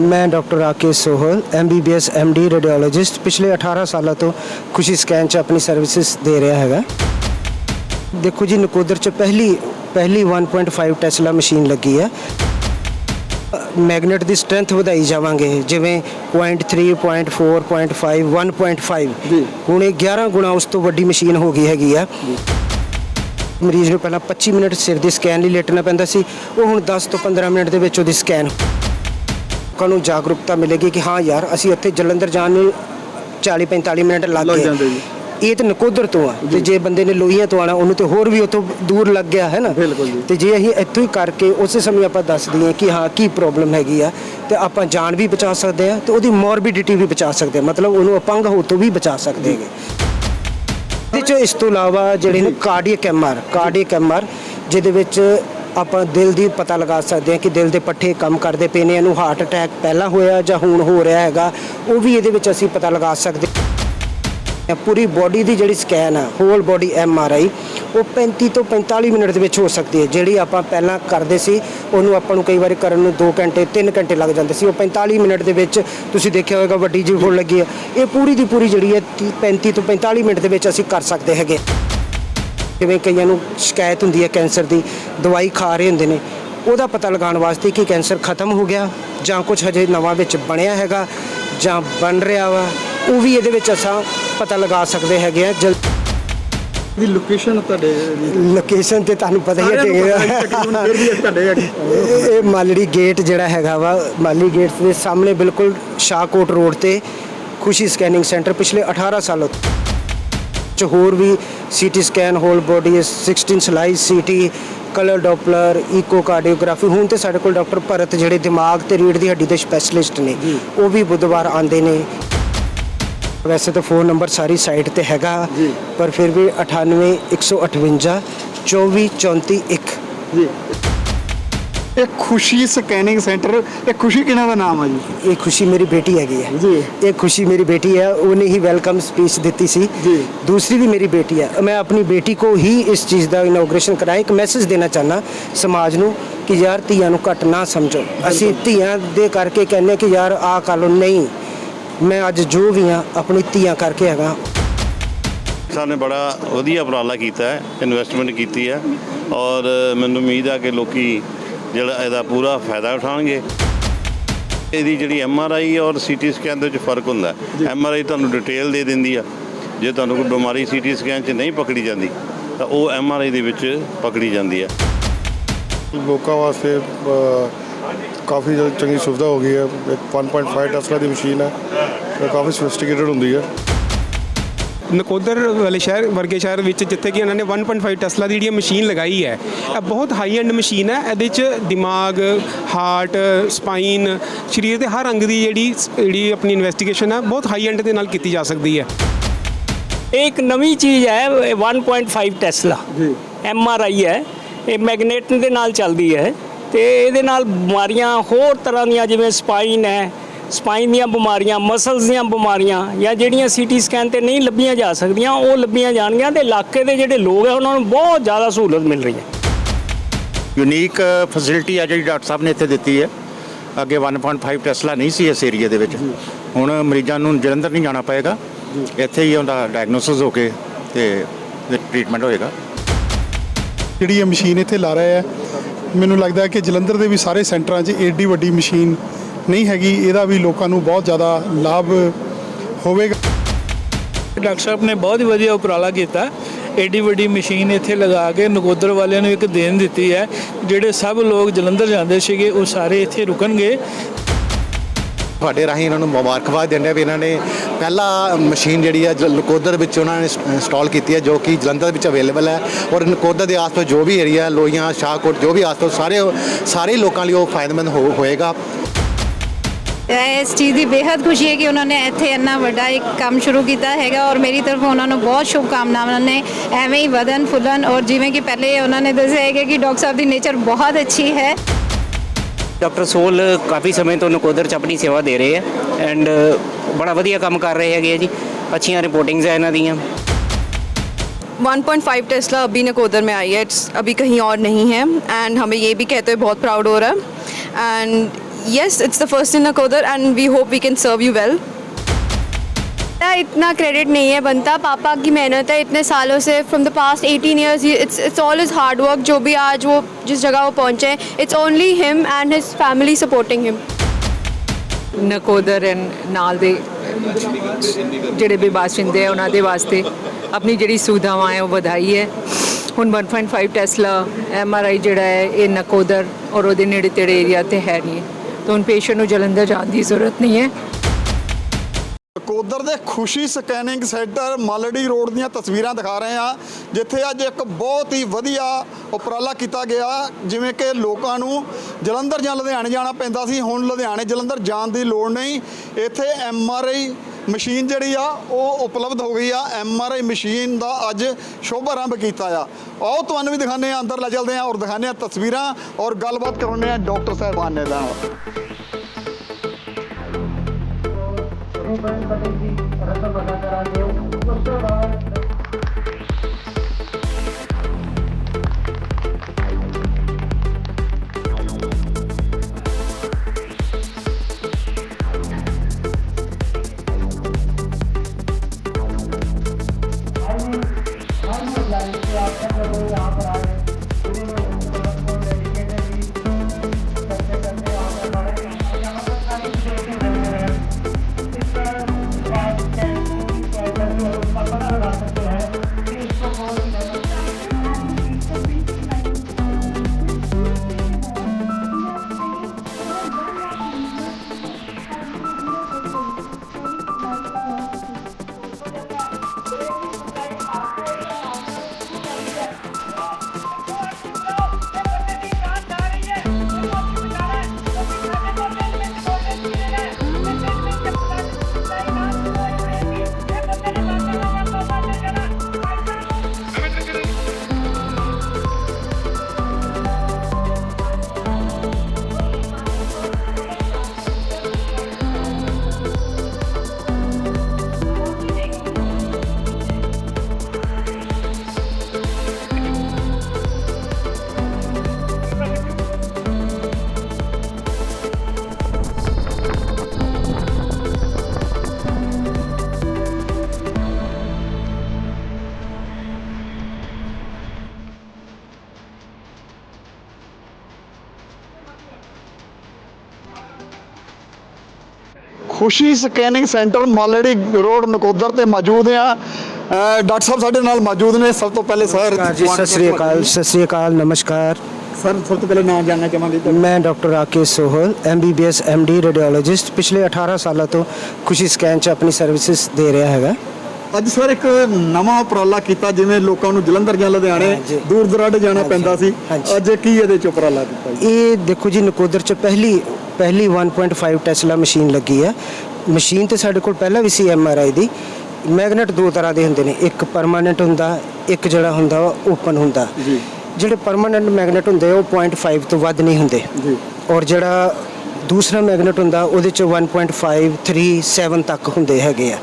ਮੈਂ doctor Rakesh Sohal MBBS MD radiologist ਪਿਛਲੇ 18 ਸਾਲਾਂ ਤੋਂ ਖੁਸ਼ੀ ਸਕੈਨ 'ਚ ਆਪਣੀ ਸਰਵਿਸਿਜ਼ ਦੇ ਰਿਹਾ ਹੈਗਾ। ਦੇਖੋ ਜੀ ਨਕੋਦਰ 'ਚ ਪਹਿਲੀ ਪਹਿਲੀ 1.5 ਟੈਸਲਾ ਮਸ਼ੀਨ ਲੱਗੀ ਹੈ। ਮੈਗਨੇਟ ਦੀ ਸਟਰੈਂਥ ਵਧਾਈ ਜਾਵਾਂਗੇ ਜਿਵੇਂ 0.3 0.4 0.5 1.5 ਜੀ। ਹੁਣ ਇਹ 11 ਗੁਣਾ ਉਸ ਤੋਂ ਵੱਡੀ ਮਸ਼ੀਨ ਹੋ ਗਈ ਹੈਗੀ ਆ। ਮਰੀਜ਼ ਨੂੰ ਪਹਿਲਾਂ 25 ਮਿੰਟ ਸਿਰ ਦੀ ਸਕੈਨ ਲਈ ਲੇਟਣਾ ਪੈਂਦਾ ਸੀ ਉਹ ਹੁਣ 10 ਤੋਂ 15 ਮਿੰਟ ਦੇ ਵਿੱਚ ਉਹਦੀ ਸਕੈਨ ਲੋਕਾਂ ਨੂੰ ਜਾਗਰੂਕਤਾ ਮਿਲੇਗੀ ਕਿ ਹਾਂ ਯਾਰ ਅਸੀਂ ਇੱਥੇ ਜਲੰਧਰ ਜਾਣ ਨੂੰ 40 45 ਮਿੰਟ ਲੱਗ ਲੱਗ ਗਏ। ਜਾਂਦੇ ਜੀ। ਇਹ ਤਾਂ ਨਕੋਦਰ ਤੋਂ ਆ ਤੇ ਜੇ। ਬੰਦੇ ਨੇ ਲੋਹੀਆਂ ਤੋਂ ਆਣਾ ਉਹਨੂੰ ਤੇ ਹੋਰ ਵੀ ਉਤੋਂ ਦੂਰ ਲੱਗ ਗਿਆ ਹੈ ਨਾ? ਬਿਲਕੁਲ ਜੀ। ਤੇ ਜੇ ਅਸੀਂ ਇੱਥੋਂ ਹੀ ਕਰਕੇ ਉਸੇ ਸਮੇਂ ਆਪਾਂ ਦੱਸ ਦਈਏ ਕਿ ਹਾਂ ਕੀ ਪ੍ਰੋਬਲਮ ਹੈਗੀ ਆ ਤੇ ਆਪਾਂ ਜਾਨ ਵੀ ਬਚਾ ਸਕਦੇ ਆ ਤੇ ਉਹਦੀ ਮੋਰਬਿਡਿਟੀ ਵੀ ਬਚਾ ਸਕਦੇ ਆ। ਮਤਲਬ ਉਹਨੂੰ ਅਪੰਗ ਹੋ ਤੋਂ ਵੀ ਬਚਾ ਸਕਦੇ ਹੈਗੇ। ਇਹਦੇ ਚ ਇਸ ਤੋਂ ਇਲਾਵਾ ਜਿਹੜੇ ਨੇ ਕਾਰਡੀਅਕ ਐਮਆਰ ਕਾਰਡੀਅਕ ਐਮਆਰ ਜਿਹਦੇ ਵਿੱਚ ਆਪਾਂ ਦਿਲ ਦੀ ਪਤਾ ਲਗਾ ਸਕਦੇ ਹਾਂ ਕਿ ਦਿਲ ਦੇ ਪੱਠੇ ਕੰਮ ਕਰਦੇ ਪਏ ਨੇ, ਇਹਨੂੰ ਹਾਰਟ ਅਟੈਕ ਪਹਿਲਾਂ ਹੋਇਆ ਜਾਂ ਹੁਣ ਹੋ ਰਿਹਾ ਹੈਗਾ, ਉਹ ਵੀ ਇਹਦੇ ਵਿੱਚ ਅਸੀਂ ਪਤਾ ਲਗਾ ਸਕਦੇ ਪੂਰੀ ਬੋਡੀ ਦੀ ਜਿਹੜੀ ਸਕੈਨ ਹੈ whole body M R I ਉਹ 35 ਤੋਂ 45 ਮਿੰਟ ਦੇ ਵਿੱਚ ਹੋ ਸਕਦੀ ਹੈ। ਜਿਹੜੀ ਆਪਾਂ ਪਹਿਲਾਂ ਕਰਦੇ ਸੀ, ਉਹਨੂੰ ਆਪਾਂ ਨੂੰ ਕਈ ਵਾਰੀ ਕਰਨ ਨੂੰ 2 ਘੰਟੇ 3 ਘੰਟੇ ਲੱਗ ਜਾਂਦੇ ਸੀ। ਉਹ 45 ਮਿੰਟ ਦੇ ਵਿੱਚ ਤੁਸੀਂ ਦੇਖਿਆ ਹੋਵੇਗਾ ਵੱਡੀ ਜਿਹੀ ਫੁੱਲ ਲੱਗੀ ਹੈ। ਇਹ ਪੂਰੀ ਦੀ ਪੂਰੀ ਜਿਹੜੀ ਹੈ 35 ਤੋਂ 45 ਮਿੰਟ ਦੇ ਵਿੱਚ ਅਸੀਂ ਕਰ ਸਕਦੇ ਹੈਗੇ। ਜਿਵੇਂ ਕਈਆਂ ਨੂੰ ਸ਼ਿਕਾਇਤ ਹੁੰਦੀ ਹੈ ਕੈਂਸਰ ਦੀ ਦਵਾਈ ਖਾ ਰਹੇ ਹੁੰਦੇ ਨੇ ਉਹਦਾ ਪਤਾ ਲਗਾਉਣ ਵਾਸਤੇ ਕਿ ਕੈਂਸਰ ਖਤਮ ਹੋ ਗਿਆ ਜਾਂ ਕੁਝ ਹਜੇ ਨਵਾਂ ਵਿੱਚ ਬਣਿਆ ਹੈਗਾ ਜਾਂ ਬਣ ਰਿਹਾ ਵਾ ਉਹ ਵੀ ਇਹਦੇ ਵਿੱਚ ਅਸਾਂ ਪਤਾ ਲਗਾ ਸਕਦੇ ਹੈਗੇ ਆ ਜਲ ਦੀ ਲੋਕੇਸ਼ਨ ਤੁਹਾਡੇ ਲੋਕੇਸ਼ਨ ਤੇ ਤੁਹਾਨੂੰ ਪਤਾ ਹੀ ਹੈ ਇਹ ਮਾਲੜੀ ਗੇਟ ਜਿਹੜਾ ਹੈਗਾ ਵਾ ਮਾਲੀ ਗੇਟ ਦੇ ਸਾਹਮਣੇ ਬਿਲਕੁਲ ਸ਼ਾਹਕੋਟ ਰੋਡ ਤੇ ਖੁਸ਼ੀ ਸਕੈਨਿੰਗ ਸੈਂਟਰ ਪਿਛਲੇ 18 ਸਾਲੋਂ ਚ ਹੋਰ ਵੀ CT scan whole body 16 slice CT colour Doppler echocardiography ਹੁਣ ਤੇ ਸਾਡੇ ਕੋਲ ਡਾਕਟਰ ਭਰਤ ਜਿਹੜੇ ਦਿਮਾਗ ਤੇ ਰੀੜ ਦੀ ਹੱਡੀ ਦੇ ਸਪੈਸ਼ਲਿਸਟ ਨੇ ਉਹ ਵੀ ਬੁੱਧਵਾਰ ਆਉਂਦੇ ਨੇ। ਵੈਸੇ ਤਾਂ ਫੋਨ ਨੰਬਰ ਸਾਰੀ ਸਾਈਟ ਤੇ ਹੈਗਾ। ਪਰ ਫਿਰ ਵੀ 98 158 24 34 1 ਜੀ। ਇਹ ਖੁਸ਼ੀ ਸਕੈਨਿੰਗ ਸੈਂਟਰ ਇਹ ਖੁਸ਼ੀ ਕਿਹਨਾਂ ਦਾ ਨਾਮ ਆ ਜੀ? ਇਹ ਖੁਸ਼ੀ ਮੇਰੀ ਬੇਟੀ ਹੈਗੀ ਹੈ। ਜੀ। ਇਹ ਖੁਸ਼ੀ ਮੇਰੀ ਬੇਟੀ ਹੈ ਉਹਨੇ ਹੀ ਵੈਲਕਮ ਸਪੀਚ ਦਿੱਤੀ ਸੀ। ਜੀ। ਦੂਸਰੀ ਵੀ ਮੇਰੀ ਬੇਟੀ ਹੈ। ਮੈਂ ਆਪਣੀ ਬੇਟੀ ਕੋ ਹੀ ਇਸ ਚੀਜ਼ ਦਾ ਇਨੋਗ੍ਰੇਸ਼ਨ ਕਰਾਇਆ। ਇੱਕ ਮੈਸੇਜ ਦੇਣਾ ਚਾਹਨਾ ਸਮਾਜ ਨੂੰ ਕਿ ਯਾਰ ਧੀਆਂ ਨੂੰ ਘੱਟ ਨਾ ਸਮਝੋ। ਅਸੀਂ ਧੀਆਂ ਦੇ ਕਰਕੇ ਕਹਿੰਦੇ ਕਿ ਯਾਰ ਆਹ ਕਰ ਲਓ। ਨਹੀਂ ਮੈਂ ਅੱਜ ਜੋ ਵੀ ਹਾਂ ਆਪਣੀ ਧੀਆਂ ਕਰਕੇ ਹੈਗਾ। ਸਰਕਾਰ ਨੇ ਬੜਾ ਵਧੀਆ ਉਪਰਾਲਾ ਕੀਤਾ ਹੈ ਇਨਵੈਸਟਮੈਂਟ ਕੀਤੀ ਹੈ। ਔਰ ਮੈਨੂੰ ਉਮੀਦ ਆ ਕਿ ਲੋਕੀ ਜਿਹੜਾ ਇਹਦਾ ਪੂਰਾ ਫਾਇਦਾ ਉਠਾਉਣਗੇ। ਇਹਦੀ ਜਿਹੜੀ ਐਮ ਆਰ ਆਈ ਔਰ ਸੀਟੀ ਸਕੈਨ ਦੇ ਵਿੱਚ ਫ਼ਰਕ ਹੁੰਦਾ। ਐਮ ਆਰ ਆਈ ਤੁਹਾਨੂੰ ਡਿਟੇਲ ਦੇ ਦਿੰਦੀ ਆ। ਜੇ ਤੁਹਾਨੂੰ ਕੋਈ ਬਿਮਾਰੀ ਸੀਟੀ ਸਕੈਨ 'ਚ ਨਹੀਂ ਪਕੜੀ ਜਾਂਦੀ ਤਾਂ ਉਹ ਐਮ ਆਰ ਆਈ ਦੇ ਵਿੱਚ ਪਕੜੀ ਜਾਂਦੀ ਹੈ ਲੋਕਾਂ ਵਾਸਤੇ ਕਾਫੀ ਚੰਗੀ ਸੁਵਿਧਾ ਹੋ ਗਈ ਹੈ। ਇੱਕ 1.5 ਟੈਸਲਾ ਦੀ ਮਸ਼ੀਨ ਹੈ। ਕਾਫੀ ਸੋਫਿਸਟੀਕੇਟਡ ਹੁੰਦੀ ਹੈ। ਨਕੋਦਰ ਵਾਲੇ ਸ਼ਹਿਰ ਵਰਗੇ ਸ਼ਹਿਰ ਵਿੱਚ ਜਿੱਥੇ ਕਿ ਇਹਨਾਂ ਨੇ 1.5 ਟੈਸਲਾ ਦੀ ਜਿਹੜੀ ਮਸ਼ੀਨ ਲਗਾਈ ਹੈ ਇਹ ਬਹੁਤ ਹਾਈ ਐਂਡ ਮਸ਼ੀਨ ਹੈ। ਇਹਦੇ 'ਚ ਦਿਮਾਗ ਹਾਰਟ ਸਪਾਈਨ ਸਰੀਰ ਦੇ ਹਰ ਅੰਗ ਦੀ ਜਿਹੜੀ ਜਿਹੜੀ ਆਪਣੀ ਇਨਵੈਸਟੀਗੇਸ਼ਨ ਹੈ ਬਹੁਤ ਹਾਈ ਐਂਡ ਦੇ ਨਾਲ ਕੀਤੀ ਜਾ ਸਕਦੀ ਹੈ। ਇਹ ਇੱਕ ਨਵੀਂ ਚੀਜ਼ ਹੈ ਇਹ 1.5 ਟੈਸਲਾ ਜੀ। ਐਮ ਆਰ ਆਈ ਹੈ। ਇਹ ਮੈਗਨੇਟ ਦੇ ਨਾਲ ਚੱਲਦੀ ਹੈ ਤੇ ਇਹਦੇ ਨਾਲ ਬਿਮਾਰੀਆਂ ਹੋਰ ਤਰ੍ਹਾਂ ਦੀਆਂ ਜਿਵੇਂ ਸਪਾਈਨ ਹੈ ਸਪਾਈਨ ਦੀਆਂ ਬਿਮਾਰੀਆਂ ਮਸਲਸ ਦੀਆਂ ਬਿਮਾਰੀਆਂ ਜਾਂ ਜਿਹੜੀਆਂ ਸੀਟੀ ਸਕੈਨ ਤੇ ਨਹੀਂ ਲੱਭੀਆਂ ਜਾ ਸਕਦੀਆਂ ਉਹ ਲੱਭੀਆਂ ਜਾਣਗੀਆਂ ਤੇ ਇਲਾਕੇ ਦੇ ਜਿਹੜੇ ਲੋਕ ਹੈ ਉਹਨਾਂ ਨੂੰ ਬਹੁਤ ਜ਼ਿਆਦਾ ਸਹੂਲਤ ਮਿਲ ਰਹੀ ਹੈ। ਯੂਨੀਕ ਫੈਸਿਲਿਟੀ ਆ ਜਿਹੜੀ ਡਾਕਟਰ ਸਾਹਿਬ ਨੇ ਇੱਥੇ ਦਿੱਤੀ ਹੈ। ਅੱਗੇ 1.5 ਟੈਸਲਾ ਨਹੀਂ ਸੀ ਇਸ ਏਰੀਆ ਦੇ ਵਿੱਚ। ਹੁਣ ਮਰੀਜ਼ਾਂ ਨੂੰ ਜਲੰਧਰ ਨਹੀਂ ਜਾਣਾ ਪਏਗਾ। ਇੱਥੇ ਹੀ ਉਹਦਾ ਡਾਇਗਨੋਸਿਸ ਹੋ ਕੇ ਤੇ ਟ੍ਰੀਟਮੈਂਟ ਹੋਏਗਾ। ਜਿਹੜੀ ਇਹ ਮਸ਼ੀਨ ਇੱਥੇ ਲਾ ਰਹੇ ਆ ਮੈਨੂੰ ਲੱਗਦਾ ਹੈ ਕਿ ਜਲੰਧਰ ਦੇ ਵੀ ਸਾਰੇ ਸੈਂਟਰਾਂ 'ਚ ਏਡੀ ਵੱਡੀ ਮਸ਼ੀਨ ਨਹੀਂ ਹੈਗੀ ਇਹਦਾ ਵੀ ਲੋਕਾਂ ਨੂੰ ਬਹੁਤ ਜ਼ਿਆਦਾ ਲਾਭ ਹੋਵੇਗਾ। ਡਾਕਟਰ ਸਾਹਿਬ ਨੇ ਬਹੁਤ ਹੀ ਵਧੀਆ ਉਪਰਾਲਾ ਕੀਤਾ। ਏਡੀ ਵੱਡੀ ਮਸ਼ੀਨ ਇੱਥੇ ਲਗਾ ਕੇ ਨਗੋਦਰ ਵਾਲਿਆਂ ਨੂੰ ਇੱਕ ਦੇਣ ਦਿੱਤੀ ਹੈ। ਜਿਹੜੇ ਸਭ ਲੋਕ ਜਲੰਧਰ ਜਾਂਦੇ ਸੀਗੇ ਉਹ ਸਾਰੇ ਇੱਥੇ ਰੁਕਣਗੇ। ਤੁਹਾਡੇ ਰਾਹੀਂ ਇਹਨਾਂ ਨੂੰ ਮੁਬਾਰਕਬਾਦ ਦਿੰਦੇ ਵੀ ਇਹਨਾਂ ਨੇ ਪਹਿਲਾ ਮਸ਼ੀਨ ਜਿਹੜੀ ਹੈ ਜ- ਨਕੋਦਰ ਵਿੱਚ ਉਹਨਾਂ ਨੇ ਇੰਸਟਾਲ ਕੀਤੀ ਹੈ ਜੋ ਕਿ ਜਲੰਧਰ ਵਿੱਚ ਅਵੇਲੇਬਲ ਹੈ। ਔਰ ਨਕੋਦਰ ਦੇ ਆਸ-ਪਾਸ ਜੋ ਵੀ ਏਰੀਆ ਲੋਹੀਆਂ ਸ਼ਾਹਕੋਟ ਜੋ ਵੀ ਆਸ-ਪਾਸ ਸਾਰੇ ਸਾਰੇ ਲੋਕਾਂ ਲਈ ਉਹ ਫਾਇਦੇਮੰਦ ਹੋ- ਹੋਏਗਾ। इस चीज़ की बेहद खुशी है कि उन्होंने इतने इन्ना व्डा एक काम शुरू किया है और मेरी तरफ़ उन्होंने बहुत शुभकामना उन्होंने एवं ही वधन फुलन और जिमें कि पहले उन्होंने दसा है कि डॉक्टर साहब की नेचर बहुत अच्छी है। डॉक्टर सोल काफ़ी समय तो नकोदर च अपनी सेवा दे रहे हैं एंड बड़ा वजिए काम कर रहे हैं जी। अच्छी रिपोर्टिंग है वन पॉइंट फाइव टेस्ला अभी नकोदर में आई है इट्स अभी कहीं और नहीं है। एंड हमें ये भी कहते हुए बहुत प्राउड हो रहा है। And yes, it's the first in Nakodar, and we hope we can serve you well. इतना क्रेडिट नहीं है बनता पापा की मेहनत है इतने सालों से from the past 18 years it's it's all is hard work जो भी आज वो जिस जगह वो पहुंचे it's only him and his family supporting him Nakodar and ਨਾਲ ਦੇ ਜਿਹੜੇ ਵੀ ਬਾਸਿੰਦੇ ਆ ਉਹਨਾਂ ਦੇ ਵਾਸਤੇ ਆਪਣੀ ਜਿਹੜੀ ਸੁਵਿਧਾਵਾਂ ਹੈ ਉਹ ਵਧਾਈ ਹੈ ਹੁਣ 1.5 ਟੈਸਲਾ ਐਮਆਰਆਈ ਜਿਹੜਾ ਹੈ ਇਹ ਨਕੋਦਰ ਔਰ ਉਹਦੇ ਨੇੜੇ ਤੇੜੇ ਏਰੀਆ ਤੇ ਹੈ ਨਹੀਂ ਤਾਂ ਹੁਣ ਪੇਸ਼ੈਂਟ ਨੂੰ ਜਲੰਧਰ ਜਾਣ ਦੀ ਜ਼ਰੂਰਤ ਨਹੀਂ ਹੈ ਕੋਦਰ ਦੇ ਖੁਸ਼ੀ ਸਕੈਨਿੰਗ ਸੈਂਟਰ ਮਾਲੜੀ ਰੋਡ ਦੀਆਂ ਤਸਵੀਰਾਂ ਦਿਖਾ ਰਹੇ ਹਾਂ ਜਿੱਥੇ ਅੱਜ ਇੱਕ ਬਹੁਤ ਹੀ ਵਧੀਆ ਉਪਰਾਲਾ ਕੀਤਾ ਗਿਆ ਜਿਵੇਂ ਕਿ ਲੋਕਾਂ ਨੂੰ ਜਲੰਧਰ ਜਾਂ ਲੁਧਿਆਣੇ ਜਾਣਾ ਪੈਂਦਾ ਸੀ ਹੁਣ ਲੁਧਿਆਣੇ ਜਲੰਧਰ ਜਾਣ ਦੀ ਲੋੜ ਨਹੀਂ ਇੱਥੇ ਐਮ ਆਰ ਆਈ ਮਸ਼ੀਨ ਜਿਹੜੀ ਆ, ਉਹ ਉਪਲਬਧ ਹੋ ਗਈ ਆ। ਐਮ ਆਰ ਆਈ ਮਸ਼ੀਨ ਦਾ ਅੱਜ ਸ਼ੁਭ ਆਰੰਭ ਕੀਤਾ ਆ। ਆਓ, ਤੁਹਾਨੂੰ ਵੀ ਦਿਖਾਉਂਦੇ ਆ ਅੰਦਰ ਲੈ ਚੱਲਦੇ ਆ ਔਰ ਦਿਖਾਉਂਦੇ ਆ ਤਸਵੀਰਾਂ ਔਰ ਗੱਲਬਾਤ ਕਰਾਉਂਦੇ ਆ ਡਾਕਟਰ ਸਾਹਿਬਾਨ ਨੇ ਦਾ Khushi scanning centre Malri road Nakodar ਤੇ ਮੌਜੂਦ ਆ ਡਾਕਟਰ ਸਾਹਿਬ ਸਾਡੇ ਨਾਲ ਮੌਜੂਦ ਨੇ ਸਭ ਤੋਂ ਪਹਿਲੇ ਸਰ ਜੀ ਸਤਿ ਸ੍ਰੀ ਅਕਾਲ ਸਤਿ ਸ੍ਰੀ ਅਕਾਲ ਨਮਸਕਾਰ ਸਰ ਸਭ ਤੋਂ ਪਹਿਲੇ ਨਾਮ ਜਾਣਨਾ ਚਾਹਾਂਗੇ। ਮੈਂ doctor Rakesh Sohal MBBS MD radiologist ਪਿਛਲੇ 18 ਸਾਲਾਂ ਤੋਂ ਖੁਸ਼ੀ ਸਕੈਨ 'ਚ ਆਪਣੀ ਸਰਵਿਸਿਜ਼ ਦੇ ਰਿਹਾ ਹੈਗਾ ਅੱਜ ਸਰ ਇੱਕ ਨਵਾਂ ਉਪਰਾਲਾ ਕੀਤਾ ਜਿਵੇਂ ਲੋਕਾਂ ਨੂੰ ਜਲੰਧਰ ਜਾਂ ਲੁਧਿਆਣੇ। ਦੂਰ ਦਰਾਡੇ ਜਾਣਾ। ਪੈਂਦਾ ਸੀ। ਅੱਜ ਕੀ ਇਹਦੇ ਚ ਉਪਰਾਲਾ ਕੀਤਾ ਇਹ ਦੇਖੋ ਜੀ ਨਕੋਦਰ 'ਚ ਪਹਿਲੀ ਪਹਿਲੀ 1.5 ਟੈਸਲਾ ਮਸ਼ੀਨ ਲੱਗੀ ਹੈ। ਮਸ਼ੀਨ ਤੇ ਸਾਡੇ ਕੋਲ ਪਹਿਲਾਂ ਵੀ ਸੀ ਐਮਆਰਆਈ ਦੀ। ਮੈਗਨੇਟ ਦੋ ਤਰ੍ਹਾਂ ਦੇ ਹੁੰਦੇ ਨੇ। ਇੱਕ ਪਰਮਾਨੈਂਟ ਹੁੰਦਾ ਇੱਕ ਜਿਹੜਾ ਹੁੰਦਾ ਓਪਨ ਹੁੰਦਾ। ਜੀ। ਜਿਹੜੇ ਪਰਮਾਨੈਂਟ ਮੈਗਨੇਟ ਹੁੰਦੇ ਉਹ 0.5 ਤੋਂ ਵੱਧ ਨਹੀਂ ਹੁੰਦੇ। ਜੀ। ਔਰ ਜਿਹੜਾ ਦੂਸਰਾ ਮੈਗਨੇਟ ਹੁੰਦਾ ਉਹਦੇ ਚ 1.5 3 7 ਤੱਕ ਹੁੰਦੇ ਹੈਗੇ ਆ।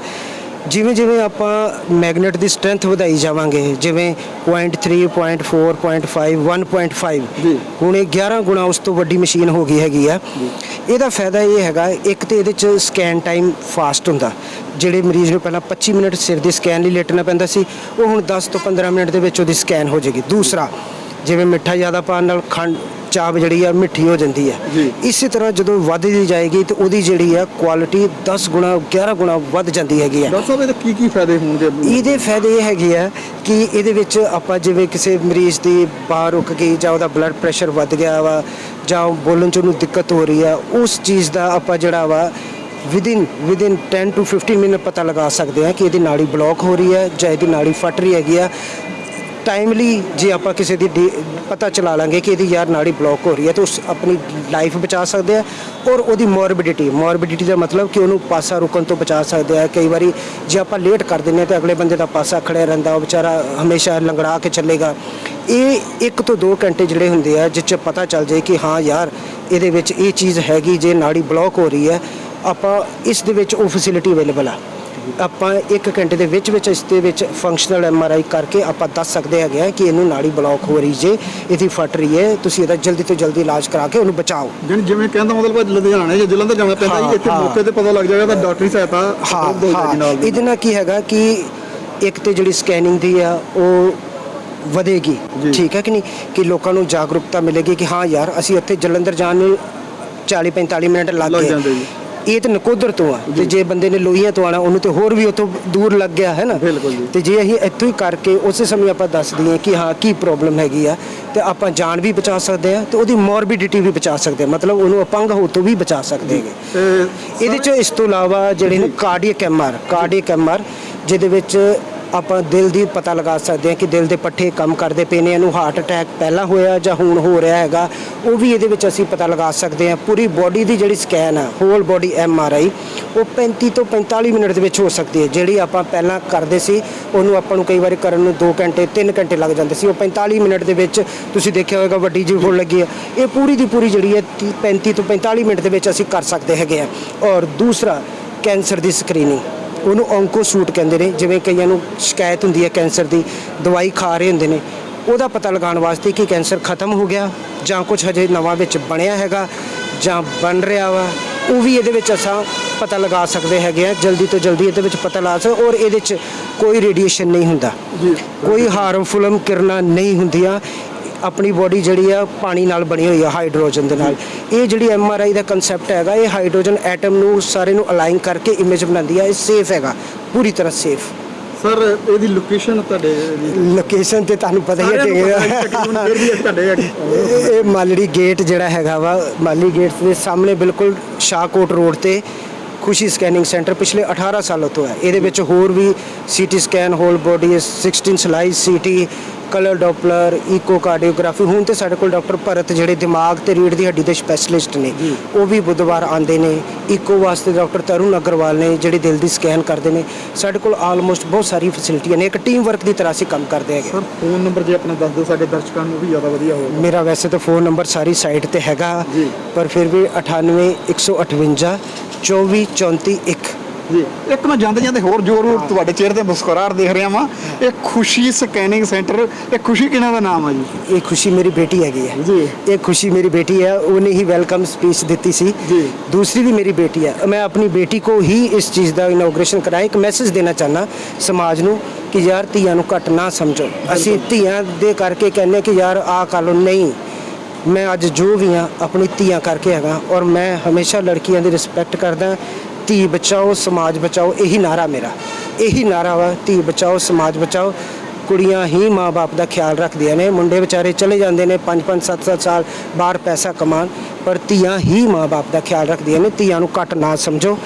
ਜਿਵੇਂ ਜਿਵੇਂ ਆਪਾਂ ਮੈਗਨੇਟ ਦੀ ਸਟਰੈਂਥ ਵਧਾਈ ਜਾਵਾਂਗੇ ਜਿਵੇਂ 0.3 0.4 0.5 1.5 ਜੀ। ਹੁਣ ਇਹ 11 ਗੁਣਾ ਉਸ ਤੋਂ ਵੱਡੀ ਮਸ਼ੀਨ ਹੋ ਗਈ ਹੈਗੀ ਆ। ਇਹਦਾ ਫਾਇਦਾ ਇਹ ਹੈਗਾ ਇੱਕ ਤੇ ਇਹਦੇ ਚ ਸਕੈਨ ਟਾਈਮ ਫਾਸਟ ਹੁੰਦਾ। ਜਿਹੜੇ ਮਰੀਜ਼ ਨੂੰ ਪਹਿਲਾਂ 25 ਮਿੰਟ ਸਿਰ ਦੀ ਸਕੈਨ ਲਈ ਲੇਟਣਾ ਪੈਂਦਾ ਸੀ ਉਹ ਹੁਣ 10 ਤੋਂ 15 ਮਿੰਟ ਦੇ ਵਿੱਚ ਉਹਦੀ ਸਕੈਨ ਹੋ ਜਾਏਗੀ। ਦੂਸਰਾ ਜਿਵੇਂ ਮਿੱਠਾ ਜ਼ਿਆਦਾ ਪਾਉਣ ਨਾਲ ਖੰਡ ਚਾਪ ਜਿਹੜੀ ਆ ਮਿੱਠੀ ਹੋ ਜਾਂਦੀ ਹੈ। ਇਸੇ ਤਰ੍ਹਾਂ ਜਦੋਂ ਵੱਧਦੀ ਜਾਏਗੀ ਤੇ ਉਹਦੀ ਜਿਹੜੀ ਆ ਕੁਆਲਿਟੀ 10 ਗੁਣਾ 11 ਗੁਣਾ ਵੱਧ ਜਾਂਦੀ ਹੈਗੀ ਆ। ਸਾਹਿਬ ਇਹਦੇ ਕੀ ਕੀ ਫਾਇਦੇ ਹੋਣਗੇ ਇਹਦੇ ਫਾਇਦੇ ਇਹ ਹੈਗੇ ਆ ਕਿ ਇਹਦੇ ਵਿੱਚ ਆਪਾਂ ਜਿਵੇਂ ਕਿਸੇ ਮਰੀਜ਼ ਦੀ ਬਾਹਰ ਰੁਕ ਗਈ ਜਾਂ ਉਹਦਾ ਬਲੱਡ ਪ੍ਰੈਸ਼ਰ ਵੱਧ ਗਿਆ ਵਾ ਜਾਂ ਬੋਲਣ ਚ ਉਹਨੂੰ ਦਿੱਕਤ ਹੋ ਰਹੀ ਆ ਉਸ ਚੀਜ਼ ਦਾ ਆਪਾਂ ਜਿਹੜਾ ਵਾ ਵਿਦਿਨ ਵਿਦਿਨ 10 ਟੂ 15 ਮਿੰਟ ਪਤਾ ਲਗਾ ਸਕਦੇ ਆ ਕਿ ਇਹਦੀ ਨਾੜੀ ਬਲੌਕ ਹੋ ਰਹੀ ਹੈ ਜਾਂ ਇਹਦੀ ਨਾੜੀ ਫਟ ਰਹੀ ਹੈਗੀ ਆ। ਟਾਈਮਲੀ ਜੇ ਆਪਾਂ ਕਿਸੇ ਦੀ ਡੀ- ਪਤਾ ਚਲਾ ਲਾਂਗੇ ਕਿ ਇਹਦੀ ਯਾਰ ਨਾੜੀ ਬਲੌਕ ਹੋ ਰਹੀ ਹੈ, ਤਾਂ ਉਸ ਆਪਣੀ ਲਾਈਫ ਬਚਾ ਸਕਦੇ ਆ ਔਰ ਉਹਦੀ ਮੋਰਬਿਡਿਟੀ ਮੋਰਬਿਡਿਟੀ ਦਾ ਮਤਲਬ ਕਿ ਉਹਨੂੰ ਪਾਸਾ ਰੁਕਣ ਤੋਂ ਬਚਾ ਸਕਦੇ ਆ। ਕਈ ਵਾਰੀ ਜੇ ਆਪਾਂ ਲੇਟ ਕਰ ਦਿੰਦੇ ਹਾਂ ਤਾਂ ਅਗਲੇ ਬੰਦੇ ਦਾ ਪਾਸਾ ਖੜਿਆ ਰਹਿੰਦਾ, ਉਹ ਵਿਚਾਰਾ ਹਮੇਸ਼ਾ ਲੰਗੜਾ ਕੇ ਚੱਲੇਗਾ। ਇਹ ਇੱਕ ਤੋਂ 2 ਘੰਟੇ ਜਿਹੜੇ ਹੁੰਦੇ ਆ ਜਿਸ 'ਚ ਪਤਾ ਚੱਲ ਜਾਏ ਕਿ ਹਾਂ ਯਾਰ, ਇਹਦੇ ਵਿੱਚ ਇਹ ਚੀਜ਼ ਹੈਗੀ, ਜੇ ਨਾੜੀ ਬਲੌਕ ਹੋ ਰਹੀ ਹੈ, ਆਪਾਂ ਇਸ ਦੇ ਵਿੱਚ ਉਹ ਫੈਸਿਲਿਟੀ ਅਵੇਲੇਬਲ ਆ। ਆਪਾਂ 1 ਘੰਟੇ ਦੇ ਵਿੱਚ ਵਿੱਚ ਇਸ ਦੇ ਵਿੱਚ ਫੰਕਸ਼ਨਲ ਐਮਆਰਆਈ ਕਰਕੇ ਆਪਾਂ ਦੱਸ ਸਕਦੇ ਹੈਗੇ ਆ ਕਿ ਇਹਨੂੰ ਨਾੜੀ ਬਲੌਕ ਹੋ ਰਹੀ ਜੇ ਇਹਦੀ ਫਟ ਰਹੀ ਹੈ ਤੁਸੀਂ ਇਹਦਾ ਜਲਦੀ ਤੋਂ ਜਲਦੀ ਇਲਾਜ ਕਰਾ ਕੇ ਉਹਨੂੰ ਬਚਾਓ ਜਾਣੀ ਜਿਵੇਂ ਕਹਿੰਦਾ ਮਤਲਬ ਲੁਧਿਆਣੇ ਜਾਂ ਜਲੰਧਰ ਜਾਣਾ ਪੈਂਦਾ ਜੀ ਇੱਥੇ। ਮੌਕੇ ਤੇ ਪਤਾ ਲੱਗ ਜਾਏਗਾ ਤਾਂ ਡਾਕਟਰੀ ਸਹਾਇਤਾ ਹਾਂ ਉਪਲਬਧ ਹੋ ਜਾਏਗੀ ਨਾਲ। ਇਹਦੇ ਨਾਲ ਕੀ ਹੈਗਾ ਕਿ ਇੱਕ ਤੇ ਜਿਹੜੀ ਸਕੈਨਿੰਗ ਦੀ ਆ ਉਹ ਵਧੇਗੀ। ਠੀਕ ਹੈ ਕਿ ਨਹੀਂ ਕਿ ਲੋਕਾਂ ਨੂੰ ਜਾਗਰੂਕਤਾ ਮਿਲੇਗੀ ਕਿ ਹਾਂ ਯਾਰ ਅਸੀਂ ਇੱਥੇ ਜਲੰਧਰ ਜਾਣ ਨੂੰ 40 45 ਮਿੰਟ ਲੱਗ ਗਏ ਜਾਂਦੇ ਜੀ। ਇਹ ਤਾਂ ਨਕੋਦਰ ਤੋਂ ਆ। ਤੇ ਜੇ। ਬੰਦੇ ਨੇ ਲੋਹੀਆਂ ਤੋਂ ਆਣਾ ਉਹਨੂੰ ਤੇ ਹੋਰ ਵੀ ਉਤੋਂ ਦੂਰ ਲੱਗ ਗਿਆ ਹੈ ਨਾ? ਬਿਲਕੁਲ ਜੀ। ਤੇ ਜੇ ਅਸੀਂ ਇੱਥੋਂ ਹੀ ਕਰਕੇ ਉਸੇ ਸਮੇਂ ਆਪਾਂ ਦੱਸ ਦਈਏ ਕਿ ਹਾਂ ਕੀ ਪ੍ਰੋਬਲਮ ਹੈਗੀ ਆ ਤੇ ਆਪਾਂ ਜਾਨ ਵੀ ਬਚਾ ਸਕਦੇ ਆ ਤੇ ਉਹਦੀ ਮੋਰਬਿਡਿਟੀ ਵੀ ਬਚਾ ਸਕਦੇ ਆ ਮਤਲਬ ਉਹਨੂੰ ਅਪੰਗ ਹੋ ਤੋਂ ਵੀ ਬਚਾ ਸਕਦੇ ਹੈਗੇ। ਇਹਦੇ ਚ ਇਸ ਤੋਂ ਇਲਾਵਾ ਜਿਹੜੇ ਨੇ ਕਾਰਡੀਅਕ ਐਮਆਰ ਕਾਰਡੀਅਕ ਐਮਆਰ ਜਿਹਦੇ ਵਿੱਚ ਆਪਾਂ ਦਿਲ ਦੀ ਪਤਾ ਲਗਾ ਸਕਦੇ ਹਾਂ ਕਿ ਦਿਲ ਦੇ ਪੱਠੇ ਕੰਮ ਕਰਦੇ ਪਏ ਨੇ, ਇਹਨੂੰ ਹਾਰਟ ਅਟੈਕ ਪਹਿਲਾਂ ਹੋਇਆ ਜਾਂ ਹੁਣ ਹੋ ਰਿਹਾ ਹੈਗਾ, ਉਹ ਵੀ ਇਹਦੇ ਵਿੱਚ ਅਸੀਂ ਪਤਾ ਲਗਾ ਸਕਦੇ ਹਾਂ। ਪੂਰੀ ਬੋਡੀ ਦੀ ਜਿਹੜੀ ਸਕੈਨ ਆ ਹੋਲ ਬੋਡੀ ਆਈ ਉਹ 35 ਤੋਂ 45 ਮਿੰਟ ਦੇ ਵਿੱਚ ਹੋ ਸਕਦੀ ਹੈ। ਜਿਹੜੀ ਆਪਾਂ ਪਹਿਲਾਂ ਕਰਦੇ ਸੀ, ਉਹਨੂੰ ਆਪਾਂ ਨੂੰ ਕਈ ਵਾਰੀ ਕਰਨ ਨੂੰ 2 ਘੰਟੇ 3 ਘੰਟੇ ਲੱਗ ਜਾਂਦੇ ਸੀ। ਉਹ 45 ਮਿੰਟ ਦੇ ਵਿੱਚ ਤੁਸੀਂ ਦੇਖਿਆ ਹੋਵੇਗਾ ਵੱਡੀ ਜਿਹੀ ਹੋਣ ਲੱਗੀ ਹੈ। ਇਹ ਪੂਰੀ ਦੀ ਪੂਰੀ ਜਿਹੜੀ ਹੈ 30 35 ਤੋਂ 45 ਮਿੰਟ ਦੇ ਵਿੱਚ ਅਸੀਂ ਕਰ ਸਕਦੇ ਹੈਗੇ ਆ ਔਰ ਦੂਸਰਾ, ਕੈਂਸਰ ਦੀ ਸਕਰੀਨਿੰਗ ਉਹਨੂੰ ਔਂਕੋ ਸੂਟ ਕਹਿੰਦੇ ਨੇ ਜਿਵੇਂ ਕਈਆਂ ਨੂੰ ਸ਼ਿਕਾਇਤ ਹੁੰਦੀ ਹੈ ਕੈਂਸਰ ਦੀ ਦਵਾਈ ਖਾ ਰਹੇ ਹੁੰਦੇ ਨੇ ਉਹਦਾ ਪਤਾ ਲਗਾਉਣ ਵਾਸਤੇ ਕਿ ਕੈਂਸਰ ਖਤਮ ਹੋ ਗਿਆ ਜਾਂ ਕੁਝ ਹਜੇ ਨਵਾਂ ਵਿੱਚ ਬਣਿਆ ਹੈਗਾ ਜਾਂ ਬਣ ਰਿਹਾ ਵਾ ਉਹ ਵੀ ਇਹਦੇ ਵਿੱਚ ਅਸਾਂ ਪਤਾ ਲਗਾ ਸਕਦੇ ਹੈਗੇ ਆ ਜਲਦੀ ਤੋਂ ਜਲਦੀ ਇਹਦੇ ਵਿੱਚ ਪਤਾ ਲਾ ਸਕਦੇ ਔਰ ਇਹਦੇ ਵਿੱਚ ਕੋਈ ਰੇਡੀਏਸ਼ਨ ਨਹੀਂ ਹੁੰਦਾ। ਕੋਈ ਹਾਰਮਫੁਲ ਕਿਰਨਾਂ ਨਹੀਂ ਹੁੰਦੀਆਂ ਆਪਣੀ ਬੋਡੀ ਜਿਹੜੀ ਆ ਪਾਣੀ ਨਾਲ ਬਣੀ ਹੋਈ ਆ ਹਾਈਡਰੋਜਨ ਦੇ ਨਾਲ ਇਹ ਜਿਹੜੀ ਐਮ ਆਰ ਆਈ ਦਾ ਕਨਸੈਪਟ ਹੈਗਾ ਇਹ ਹਾਈਡਰੋਜਨ ਐਟਮ ਨੂੰ ਸਾਰੇ ਨੂੰ ਅਲਾਈਨ ਕਰਕੇ ਇਮੇਜ ਬਣਾਉਂਦੀ ਆ ਇਹ ਸੇਫ ਹੈਗਾ ਪੂਰੀ ਤਰ੍ਹਾਂ ਸੇਫ ਸਰ ਇਹਦੀ ਲੋਕੇਸ਼ਨ ਤੁਹਾਡੇ ਲੋਕੇਸ਼ਨ ਤੇ ਤੁਹਾਨੂੰ ਪਤਾ ਹੀ ਹੈ ਇਹ। ਇਹ ਇਹ ਮਾਲੜੀ ਗੇਟ ਜਿਹੜਾ ਹੈਗਾ ਵਾ ਮਾਲੀ ਗੇਟ ਦੇ ਸਾਹਮਣੇ ਬਿਲਕੁਲ ਸ਼ਾਹਕੋਟ ਰੋਡ ਤੇ ਖੁਸ਼ੀ ਸਕੈਨਿੰਗ ਸੈਂਟਰ ਪਿਛਲੇ 18 ਸਾਲਾਂ ਤੋਂ ਹੈ। ਇਹਦੇ ਵਿੱਚ ਹੋਰ ਵੀ CT scan whole body 16 slice CT colour Doppler echocardiography ਹੁਣ ਤੇ ਸਾਡੇ ਕੋਲ ਡਾਕਟਰ ਭਰਤ ਜਿਹੜੇ ਦਿਮਾਗ ਤੇ ਰੀੜ ਦੀ ਹੱਡੀ ਦੇ ਸਪੈਸ਼ਲਿਸਟ ਨੇ ਉਹ ਵੀ ਬੁੱਧਵਾਰ ਆਉਂਦੇ ਨੇ। ਇਕੋ ਵਾਸਤੇ ਡਾਕਟਰ ਤਰੁਣ ਅਗਰਵਾਲ ਨੇ ਜਿਹੜੇ ਦਿਲ ਦੀ ਸਕੈਨ ਕਰਦੇ ਨੇ। ਸਾਡੇ ਕੋਲ ਆਲਮੋਸਟ ਬਹੁਤ ਸਾਰੀ ਫੈਸਿਲਿਟੀਆਂ ਨੇ। ਇੱਕ ਟੀਮ ਵਰਕ ਦੀ ਤਰ੍ਹਾਂ ਅਸੀਂ ਕੰਮ ਕਰਦੇ ਹੈਗੇ। ਸਰ ਫੋਨ ਨੰਬਰ ਜੇ ਆਪਣਾ ਦੱਸ ਦਿਓ ਸਾਡੇ ਦਰਸ਼ਕਾਂ ਨੂੰ ਵੀ ਜ਼ਿਆਦਾ ਵਧੀਆ ਹੋਵੇਗਾ ਮੇਰਾ ਵੈਸੇ ਤਾਂ ਫੋਨ ਨੰਬਰ ਸਾਰੀ ਸਾਈਟ ਤੇ ਹੈਗਾ। ਪਰ ਫਿਰ ਵੀ 98 158 24 34 1 ਜੀ ਇੱਕ ਮੈਂ ਜਾਂਦੇ ਜਾਂਦੇ ਹੋਰ ਜ਼ੋਰ ਤੁਹਾਡੇ ਚਿਹਰੇ ਤੇ ਮੁਸਕਰਾਹਟ ਦੇਖ ਰਿਹਾ ਵਾਂ। ਇਹ ਖੁਸ਼ੀ ਸਕੈਨਿੰਗ ਸੈਂਟਰ ਇਹ ਖੁਸ਼ੀ ਕਿਹਨਾਂ ਦਾ ਨਾਮ ਆ ਜੀ? ਇਹ ਖੁਸ਼ੀ ਮੇਰੀ ਬੇਟੀ ਹੈਗੀ ਹੈ। ਜੀ। ਇਹ ਖੁਸ਼ੀ ਮੇਰੀ ਬੇਟੀ ਹੈ ਉਹਨੇ ਹੀ ਵੈਲਕਮ ਸਪੀਚ ਦਿੱਤੀ ਸੀ। ਜੀ। ਦੂਸਰੀ ਵੀ ਮੇਰੀ ਬੇਟੀ ਹੈ। ਮੈਂ ਆਪਣੀ ਬੇਟੀ ਕੋ ਹੀ ਇਸ ਚੀਜ਼ ਦਾ ਇਨੋਗ੍ਰੇਸ਼ਨ ਕਰਾਇਆ। ਇੱਕ ਮੈਸੇਜ ਦੇਣਾ ਚਾਹਨਾ ਸਮਾਜ ਨੂੰ ਕਿ ਯਾਰ ਧੀਆਂ ਨੂੰ ਘੱਟ ਨਾ ਸਮਝੋ। ਅਸੀਂ ਧੀਆਂ ਦੇ ਕਰਕੇ ਕਹਿੰਦੇ ਕਿ ਯਾਰ ਆਹ ਕਰ ਲਓ। ਨਹੀਂ। ਮੈਂ ਅੱਜ ਜੋ ਵੀ ਹਾਂ, ਆਪਣੀ ਧੀਆਂ ਕਰਕੇ ਹੈਗਾ ਔਰ ਮੈਂ ਹਮੇਸ਼ਾ ਲੜਕੀਆਂ ਦੀ ਰਿਸਪੈਕਟ ਕਰਦਾ ਧੀ ਬਚਾਓ, ਸਮਾਜ ਬਚਾਓ, ਇਹੀ ਨਾਰਾ ਮੇਰਾ। ਇਹੀ ਨਾਰਾ ਵਾ, ਧੀ ਬਚਾਓ, ਸਮਾਜ ਬਚਾਓ। ਕੁੜੀਆਂ ਹੀ ਮਾਪੇ ਦਾ ਖਿਆਲ ਰੱਖਦੀਆਂ ਨੇ। ਮੁੰਡੇ ਵਿਚਾਰੇ ਚਲੇ ਜਾਂਦੇ ਨੇ 5-5 7-7 ਸਾਲ ਬਾਹਰ ਪੈਸਾ ਕਮਾਉਣ, ਪਰ ਧੀਆਂ ਹੀ ਮਾਪੇ ਦਾ ਖਿਆਲ ਰੱਖਦੀਆਂ ਨੇ। ਧੀਆਂ ਨੂੰ ਘੱਟ ਨਾ ਸਮਝੋ।